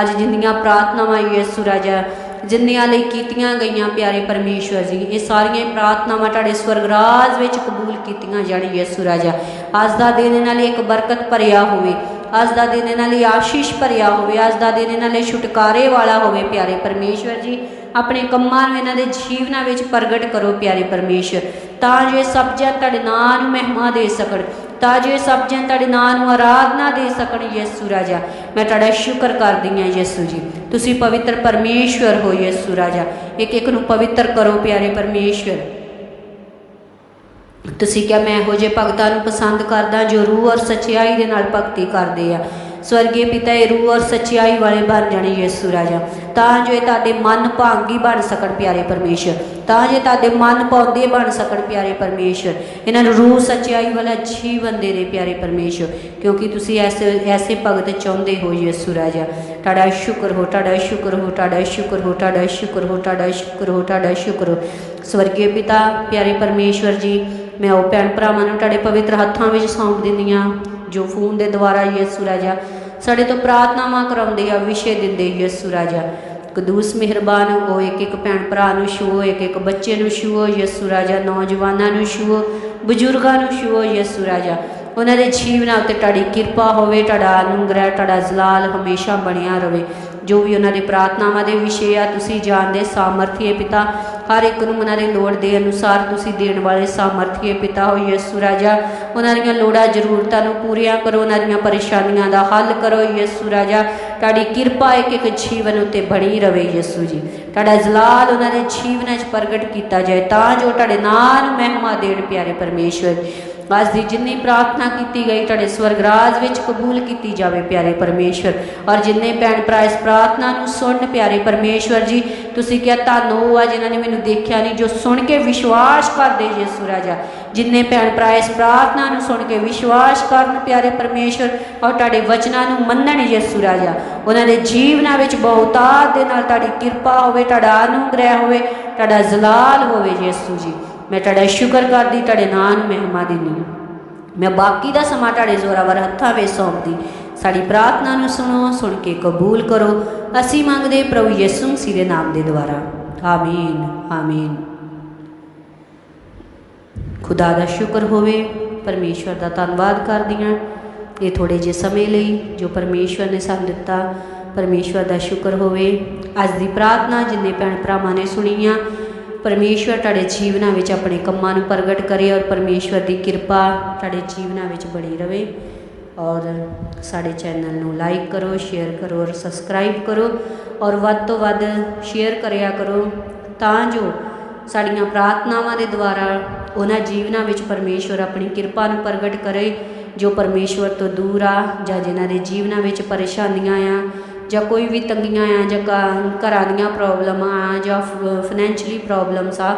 A: ਅੱਜ ਜਿੰਨੀਆਂ ਪ੍ਰਾਰਥਨਾਵਾਂ ਯਿਸੂ ਰਾਜਾ ਜਿੰਨਿਆਂ ਲਈ ਕੀਤੀਆਂ ਗਈਆਂ ਪਿਆਰੇ ਪਰਮੇਸ਼ਵਰ ਜੀ, ਇਹ ਸਾਰੀਆਂ ਪ੍ਰਾਰਥਨਾਵਾਂ ਤੁਹਾਡੇ ਸਵਰਗ ਰਾਜ ਵਿੱਚ ਕਬੂਲ ਕੀਤੀਆਂ ਜਾਣ ਯਿਸੂ ਰਾਜਾ। ਅੱਜ ਦਾ ਦਿਨ ਇਹਨਾਂ ਲਈ ਇੱਕ ਬਰਕਤ ਭਰਿਆ ਹੋਵੇ, ਅੱਜ ਦਾ ਦਿਨ ਇਹਨਾਂ ਲਈ ਆਸ਼ੀਸ਼ ਭਰਿਆ ਹੋਵੇ, ਅੱਜ ਦਾ ਦਿਨ ਇਹਨਾਂ ਲਈ ਛੁਟਕਾਰੇ ਵਾਲਾ ਹੋਵੇ ਪਿਆਰੇ ਪਰਮੇਸ਼ਵਰ ਜੀ। ਆਪਣੇ ਕੰਮਾਂ ਨੂੰ ਇਹਨਾਂ ਦੇ ਜੀਵਨਾਂ ਵਿੱਚ ਪ੍ਰਗਟ ਕਰੋ ਪਿਆਰੇ ਪਰਮੇਸ਼ਰ ਤਾਂ ਜੋ ਇਹ ਸਭ ਜਨ ਤੁਹਾਡੇ ਨਾਂ ਨੂੰ ਮਹਿਮਾ ਦੇ ਸਕਣ। ਤਾਂ ਜੋ ਸਭ ਜਨ ਤੁਹਾਡੇ ਨਾਂ ਨੂੰ ਆਰਾਧਨਾ ਦੇ ਸਕਣ ਯਿਸੂ ਰਾਜਾ। ਮੈਂ ਤੁਹਾਡਾ ਸ਼ੁਕਰ ਕਰਦੀ ਹਾਂ ਯਿਸੂ ਜੀ। ਤੁਸੀਂ ਪਵਿੱਤਰ ਪਰਮੇਸ਼ਵਰ ਹੋ ਯਿਸੂ ਰਾਜਾ। ਇੱਕ ਇੱਕ ਨੂੰ ਪਵਿੱਤਰ ਕਰੋ, ਪਿਆਰੇ ਪਰਮੇਸ਼ਵਰ। ਤੁਸੀਂ ਕਿਹਾ, ਮੈਂ ਇਹੋ ਜਿਹੇ ਭਗਤਾਂ ਨੂੰ ਪਸੰਦ ਕਰਦਾ ਜੋ ਰੂਹ ਔਰ ਸੱਚਾਈ ਦੇ ਨਾਲ ਭਗਤੀ ਕਰਦੇ ਆ। ਸਵਰਗੀ ਪਿਤਾ ਇਹ ਰੂਹ ਔਰ ਸੱਚਾਈ ਵਾਲੇ ਬਣ ਜਾਣੇ ਯਿਸੂ ਰਾਜਾ। ਤਾਂ ਜੋ ਇਹ ਤੁਹਾਡੇ ਮਨ ਭਾਂਗੀ ਬਣ ਸਕਣ ਪਿਆਰੇ ਪਰਮੇਸ਼ਰ। ਤਾਂ ਜੋ ਤੁਹਾਡੇ ਮਨ ਪਾਉਂਦੇ ਬਣ ਸਕਣ ਪਿਆਰੇ ਪਰਮੇਸ਼ਰ। ਇਹਨਾਂ ਨੂੰ ਰੂਹ ਸੱਚਾਈ ਵਾਲਾ ਜੀਵਨ ਦੇ ਦੇ ਪਿਆਰੇ ਪਰਮੇਸ਼ਰ, ਕਿਉਂਕਿ ਤੁਸੀਂ ਐਸੇ ਐਸੇ ਭਗਤ ਚਾਹੁੰਦੇ ਹੋ ਯਿਸੂ ਰਾਜਾ। ਤੁਹਾਡਾ ਸ਼ੁਕਰ ਹੋ, ਤੁਹਾਡਾ ਸ਼ੁਕਰ ਹੋ, ਤੁਹਾਡਾ ਸ਼ੁਕਰ ਹੋ, ਤੁਹਾਡਾ ਸ਼ੁਕਰ ਹੋ, ਤੁਹਾਡਾ ਸ਼ੁਕਰ ਹੋ, ਤੁਹਾਡਾ ਸ਼ੁਕਰ ਹੋ। ਸਵਰਗੀ ਪਿਤਾ, ਪਿਆਰੇ ਪਰਮੇਸ਼ਵਰ ਜੀ, ਮੈਂ ਉਹ ਭੈਣ ਭਰਾਵਾਂ ਨੂੰ ਤੁਹਾਡੇ ਪਵਿੱਤਰ ਹੱਥਾਂ ਵਿੱਚ ਸੌਂਪ ਦਿੰਦੀ ਹਾਂ। ਜੋ ਫੋਨ ਦੇ ਦੁਆਰਾ ਯਿਸੂ ਰਾਜਾ ਸਾਡੇ ਤੋਂ ਪ੍ਰਾਰਥਨਾਵਾਂ ਕਰਾਉਂਦੇ ਆ, ਵਿਸ਼ੇ ਦਿੰਦੇ ਯਿਸੂ ਰਾਜਾ। ਕਦੂਸ ਮਿਹਰਬਾਨ ਉਹ ਇੱਕ ਇੱਕ ਭੈਣ ਭਰਾ ਨੂੰ ਛੂਓ ਇੱਕ ਇੱਕ ਬੱਚੇ ਨੂੰ ਛੂਓ ਯਿਸੂ ਰਾਜਾ ਨੌਜਵਾਨਾਂ ਨੂੰ ਛੂਓ ਬਜ਼ੁਰਗਾਂ ਨੂੰ ਛੂਓ ਯਿਸੂ ਰਾਜਾ। ਉਹਨਾਂ ਦੇ ਜੀਵਨਾਂ ਉੱਤੇ ਤੁਹਾਡੀ ਕਿਰਪਾ ਹੋਵੇ, ਤੁਹਾਡਾ ਅਨੁਗ੍ਰਹਿ ਤੁਹਾਡਾ ਜ਼ਲਾਲ ਹਮੇਸ਼ਾ ਬਣਿਆ ਰਹੇ ਜੋ ਵੀ ਉਹਨਾਂ ਦੇ ਪ੍ਰਾਰਥਨਾਵਾਂ ਦੇ ਵਿਸ਼ੇ ਆ, ਤੁਸੀਂ ਜਾਣਦੇ ਸਾਮਰਥੀਏ ਪਿਤਾ। ਹਰ ਇੱਕ ਨੂੰ ਉਹਨਾਂ ਦੇ ਲੋੜ ਦੇ ਅਨੁਸਾਰ ਤੁਸੀਂ ਦੇਣ ਵਾਲੇ ਸਾਮਰਥੀ ਪਿਤਾ। ਹੋ ਯਿਸੂ ਰਾਜਾ, ਉਹਨਾਂ ਦੀਆਂ ਲੋੜਾਂ, ਜ਼ਰੂਰਤਾਂ ਨੂੰ ਪੂਰੀਆਂ ਕਰੋ, ਉਹਨਾਂ ਦੀਆਂ ਪਰੇਸ਼ਾਨੀਆਂ ਦਾ ਹੱਲ ਕਰੋ। ਯਿਸੂ ਰਾਜਾ, ਤੁਹਾਡੀ ਕਿਰਪਾ ਇੱਕ ਇੱਕ ਜੀਵਨ ਉੱਤੇ ਬਣੀ ਰਵੇ ਯਿਸੂ ਜੀ। ਤੁਹਾਡਾ ਜਲਾਲ ਉਹਨਾਂ ਦੇ ਜੀਵਨਾਂ 'ਚ ਪ੍ਰਗਟ ਕੀਤਾ ਜਾਏ, ਤਾਂ ਜੋ ਤੁਹਾਡੇ ਨਾਂ ਮਹਿਮਾ ਦੇਣ ਪਿਆਰੇ ਪਰਮੇਸ਼ਵਰ। ਅੱਜ ਦੀ ਜਿੰਨੀ ਪ੍ਰਾਰਥਨਾ ਕੀਤੀ ਗਈ, ਤੁਹਾਡੇ ਸਵਰਗ ਰਾਜ ਵਿੱਚ ਕਬੂਲ ਕੀਤੀ ਜਾਵੇ, ਪਿਆਰੇ ਪਰਮੇਸ਼ਵਰ। ਔਰ ਜਿੰਨੇ ਭੈਣ ਭਰਾ ਇਸ ਪ੍ਰਾਰਥਨਾ ਨੂੰ ਸੁਣਨ ਪਿਆਰੇ ਪਰਮੇਸ਼ਵਰ ਜੀ, ਤੁਸੀਂ ਕਿਹਾ ਤੁਹਾਨੂੰ ਉਹ ਆ ਜਿਨ੍ਹਾਂ ਨੇ ਮੈਨੂੰ ਦੇਖਿਆ ਨਹੀਂ, ਜੋ ਸੁਣ ਕੇ ਵਿਸ਼ਵਾਸ ਕਰਦੇ ਯਿਸੂ ਰਾਜਾ। ਜਿੰਨੇ ਭੈਣ ਭਰਾ ਇਸ ਪ੍ਰਾਰਥਨਾ ਨੂੰ ਸੁਣ ਕੇ ਵਿਸ਼ਵਾਸ ਕਰਨ, ਪਿਆਰੇ ਪਰਮੇਸ਼ਵਰ, ਔਰ ਤੁਹਾਡੇ ਵਚਨਾਂ ਨੂੰ ਮੰਨਣ ਯਿਸੂ ਰਾਜਾ। ਉਹਨਾਂ ਦੇ ਜੀਵਨਾਂ ਵਿੱਚ ਬਹੁਤਾਤ ਦੇ ਨਾਲ ਤੁਹਾਡੀ ਕਿਰਪਾ ਹੋਵੇ, ਤੁਹਾਡਾ ਅਨੁਗ੍ਰਹਿ ਹੋਵੇ, ਤੁਹਾਡਾ ਜ਼ਲਾਲ ਹੋਵੇ ਯਿਸੂ ਜੀ। ਮੈਂ ਤੁਹਾਡਾ ਸ਼ੁਕਰ ਕਰਦੀ, ਤੁਹਾਡੇ ਨਾਂ ਨੂੰ ਮਹਿਮਾ ਦਿੰਦੀ ਹਾਂ। ਮੈਂ ਬਾਕੀ ਦਾ ਸਮਾਂ ਤੁਹਾਡੇ ਜ਼ੋਰਾਵਰ ਹੱਥਾਂ ਵਿੱਚ ਸੌਂਪਦੀ। ਸਾਡੀ ਪ੍ਰਾਰਥਨਾ ਨੂੰ ਸੁਣੋ, ਸੁਣ ਕੇ ਕਬੂਲ ਕਰੋ। ਅਸੀਂ ਮੰਗਦੇ ਪ੍ਰਭੂ ਯਿਸੂ ਮਸੀਹ ਦੇ ਨਾਮ ਦੇ ਦੁਆਰਾ। ਆਮੀਨ ਆਮੀਨ। ਖੁਦਾ ਦਾ ਸ਼ੁਕਰ ਹੋਵੇ, ਪਰਮੇਸ਼ਵਰ ਦਾ ਧੰਨਵਾਦ ਕਰਦੀ ਹਾਂ। ਇਹ ਥੋੜੇ ਜਿਹੇ ਸਮੇਂ ਲਈ ਜੋ ਪਰਮੇਸ਼ਵਰ ਨੇ ਸਾਨੂੰ ਦਿੱਤਾ, ਪਰਮੇਸ਼ਵਰ ਦਾ ਸ਼ੁਕਰ ਹੋਵੇ। ਅੱਜ ਦੀ ਪ੍ਰਾਰਥਨਾ ਜਿੰਨੇ ਭੈਣ ਭਰਾਵਾਂ ਨੇ ਸੁਣੀਆਂ ਪਰਮੇਸ਼ਵਰ ਤੁਹਾਡੇ ਜੀਵਨਾਂ ਵਿੱਚ ਆਪਣੇ ਕੰਮਾਂ ਨੂੰ ਪ੍ਰਗਟ ਕਰੇ ਔਰ ਪਰਮੇਸ਼ਵਰ ਦੀ ਕਿਰਪਾ ਤੁਹਾਡੇ ਜੀਵਨਾਂ ਵਿੱਚ ਬਣੀ ਰਵੇ। ਔਰ ਸਾਡੇ ਚੈਨਲ ਨੂੰ ਲਾਈਕ ਕਰੋ, ਸ਼ੇਅਰ ਕਰੋ ਔਰ ਸਬਸਕ੍ਰਾਈਬ ਕਰੋ ਔਰ ਵੱਧ ਤੋਂ ਵੱਧ ਸ਼ੇਅਰ ਕਰਿਆ ਕਰੋ ਤਾਂ ਜੋ ਸਾਡੀਆਂ ਪ੍ਰਾਰਥਨਾਵਾਂ ਦੇ ਦੁਆਰਾ ਉਹਨਾਂ ਜੀਵਨਾਂ ਵਿੱਚ ਪਰਮੇਸ਼ਵਰ ਆਪਣੀ ਕਿਰਪਾ ਨੂੰ ਪ੍ਰਗਟ ਕਰੇ ਜੋ ਪਰਮੇਸ਼ਵਰ ਤੋਂ ਦੂਰ ਆ ਜਾਂ ਜਿਨ੍ਹਾਂ ਦੇ ਜੀਵਨਾਂ ਵਿੱਚ ਪਰੇਸ਼ਾਨੀਆਂ ਆ ਜਾਂ ਕੋਈ ਵੀ ਤੰਗੀਆਂ ਆ ਜਾਂ ਘਰਾਂ ਦੀਆਂ ਪ੍ਰੋਬਲਮਾਂ ਆ ਜਾਂ ਫਾਈਨੈਂਸ਼ੀਅਲੀ ਪ੍ਰੋਬਲਮਸ ਆ,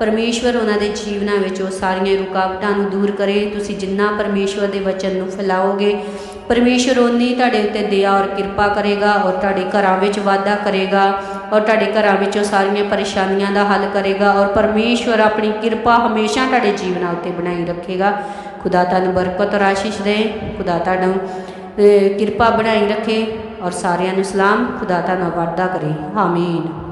A: ਪਰਮੇਸ਼ਵਰ ਉਹਨਾਂ ਦੇ ਜੀਵਨਾਂ ਵਿੱਚ ਉਹ ਸਾਰੀਆਂ ਰੁਕਾਵਟਾਂ ਨੂੰ ਦੂਰ ਕਰੇ। ਤੁਸੀਂ ਜਿੰਨਾ ਪਰਮੇਸ਼ਵਰ ਦੇ ਵਚਨ ਨੂੰ ਫੈਲਾਓਗੇ, ਪਰਮੇਸ਼ਵਰ ਉਨੀ ਤੁਹਾਡੇ ਉੱਤੇ ਦਇਆ ਔਰ ਕਿਰਪਾ ਕਰੇਗਾ ਔਰ ਤੁਹਾਡੇ ਘਰਾਂ ਵਿੱਚ ਵਾਧਾ ਕਰੇਗਾ ਔਰ ਤੁਹਾਡੇ ਘਰਾਂ ਵਿੱਚੋਂ ਸਾਰੀਆਂ ਪਰੇਸ਼ਾਨੀਆਂ ਦਾ ਹੱਲ ਕਰੇਗਾ ਔਰ ਪਰਮੇਸ਼ਵਰ ਆਪਣੀ ਕਿਰਪਾ ਹਮੇਸ਼ਾ ਤੁਹਾਡੇ ਜੀਵਨਾਂ ਉੱਤੇ ਬਣਾਈ ਰੱਖੇਗਾ। ਖੁਦਾ ਤੁਹਾਨੂੰ ਬਰਕਤ ਔਰ ਆਸ਼ੀਸ਼ ਦੇ ਖੁਦਾ ਤੁਹਾਨੂੰ ਕਿਰਪਾ ਬਣਾਈ ਰੱਖੇ। ਔਰ ਸਾਰਿਆਂ ਨੂੰ ਸਲਾਮ ਖੁਦਾ ਤੁਹਾਨੂੰ ਵਾਅਦਾ ਕਰੇ। ਆਮੀਨ।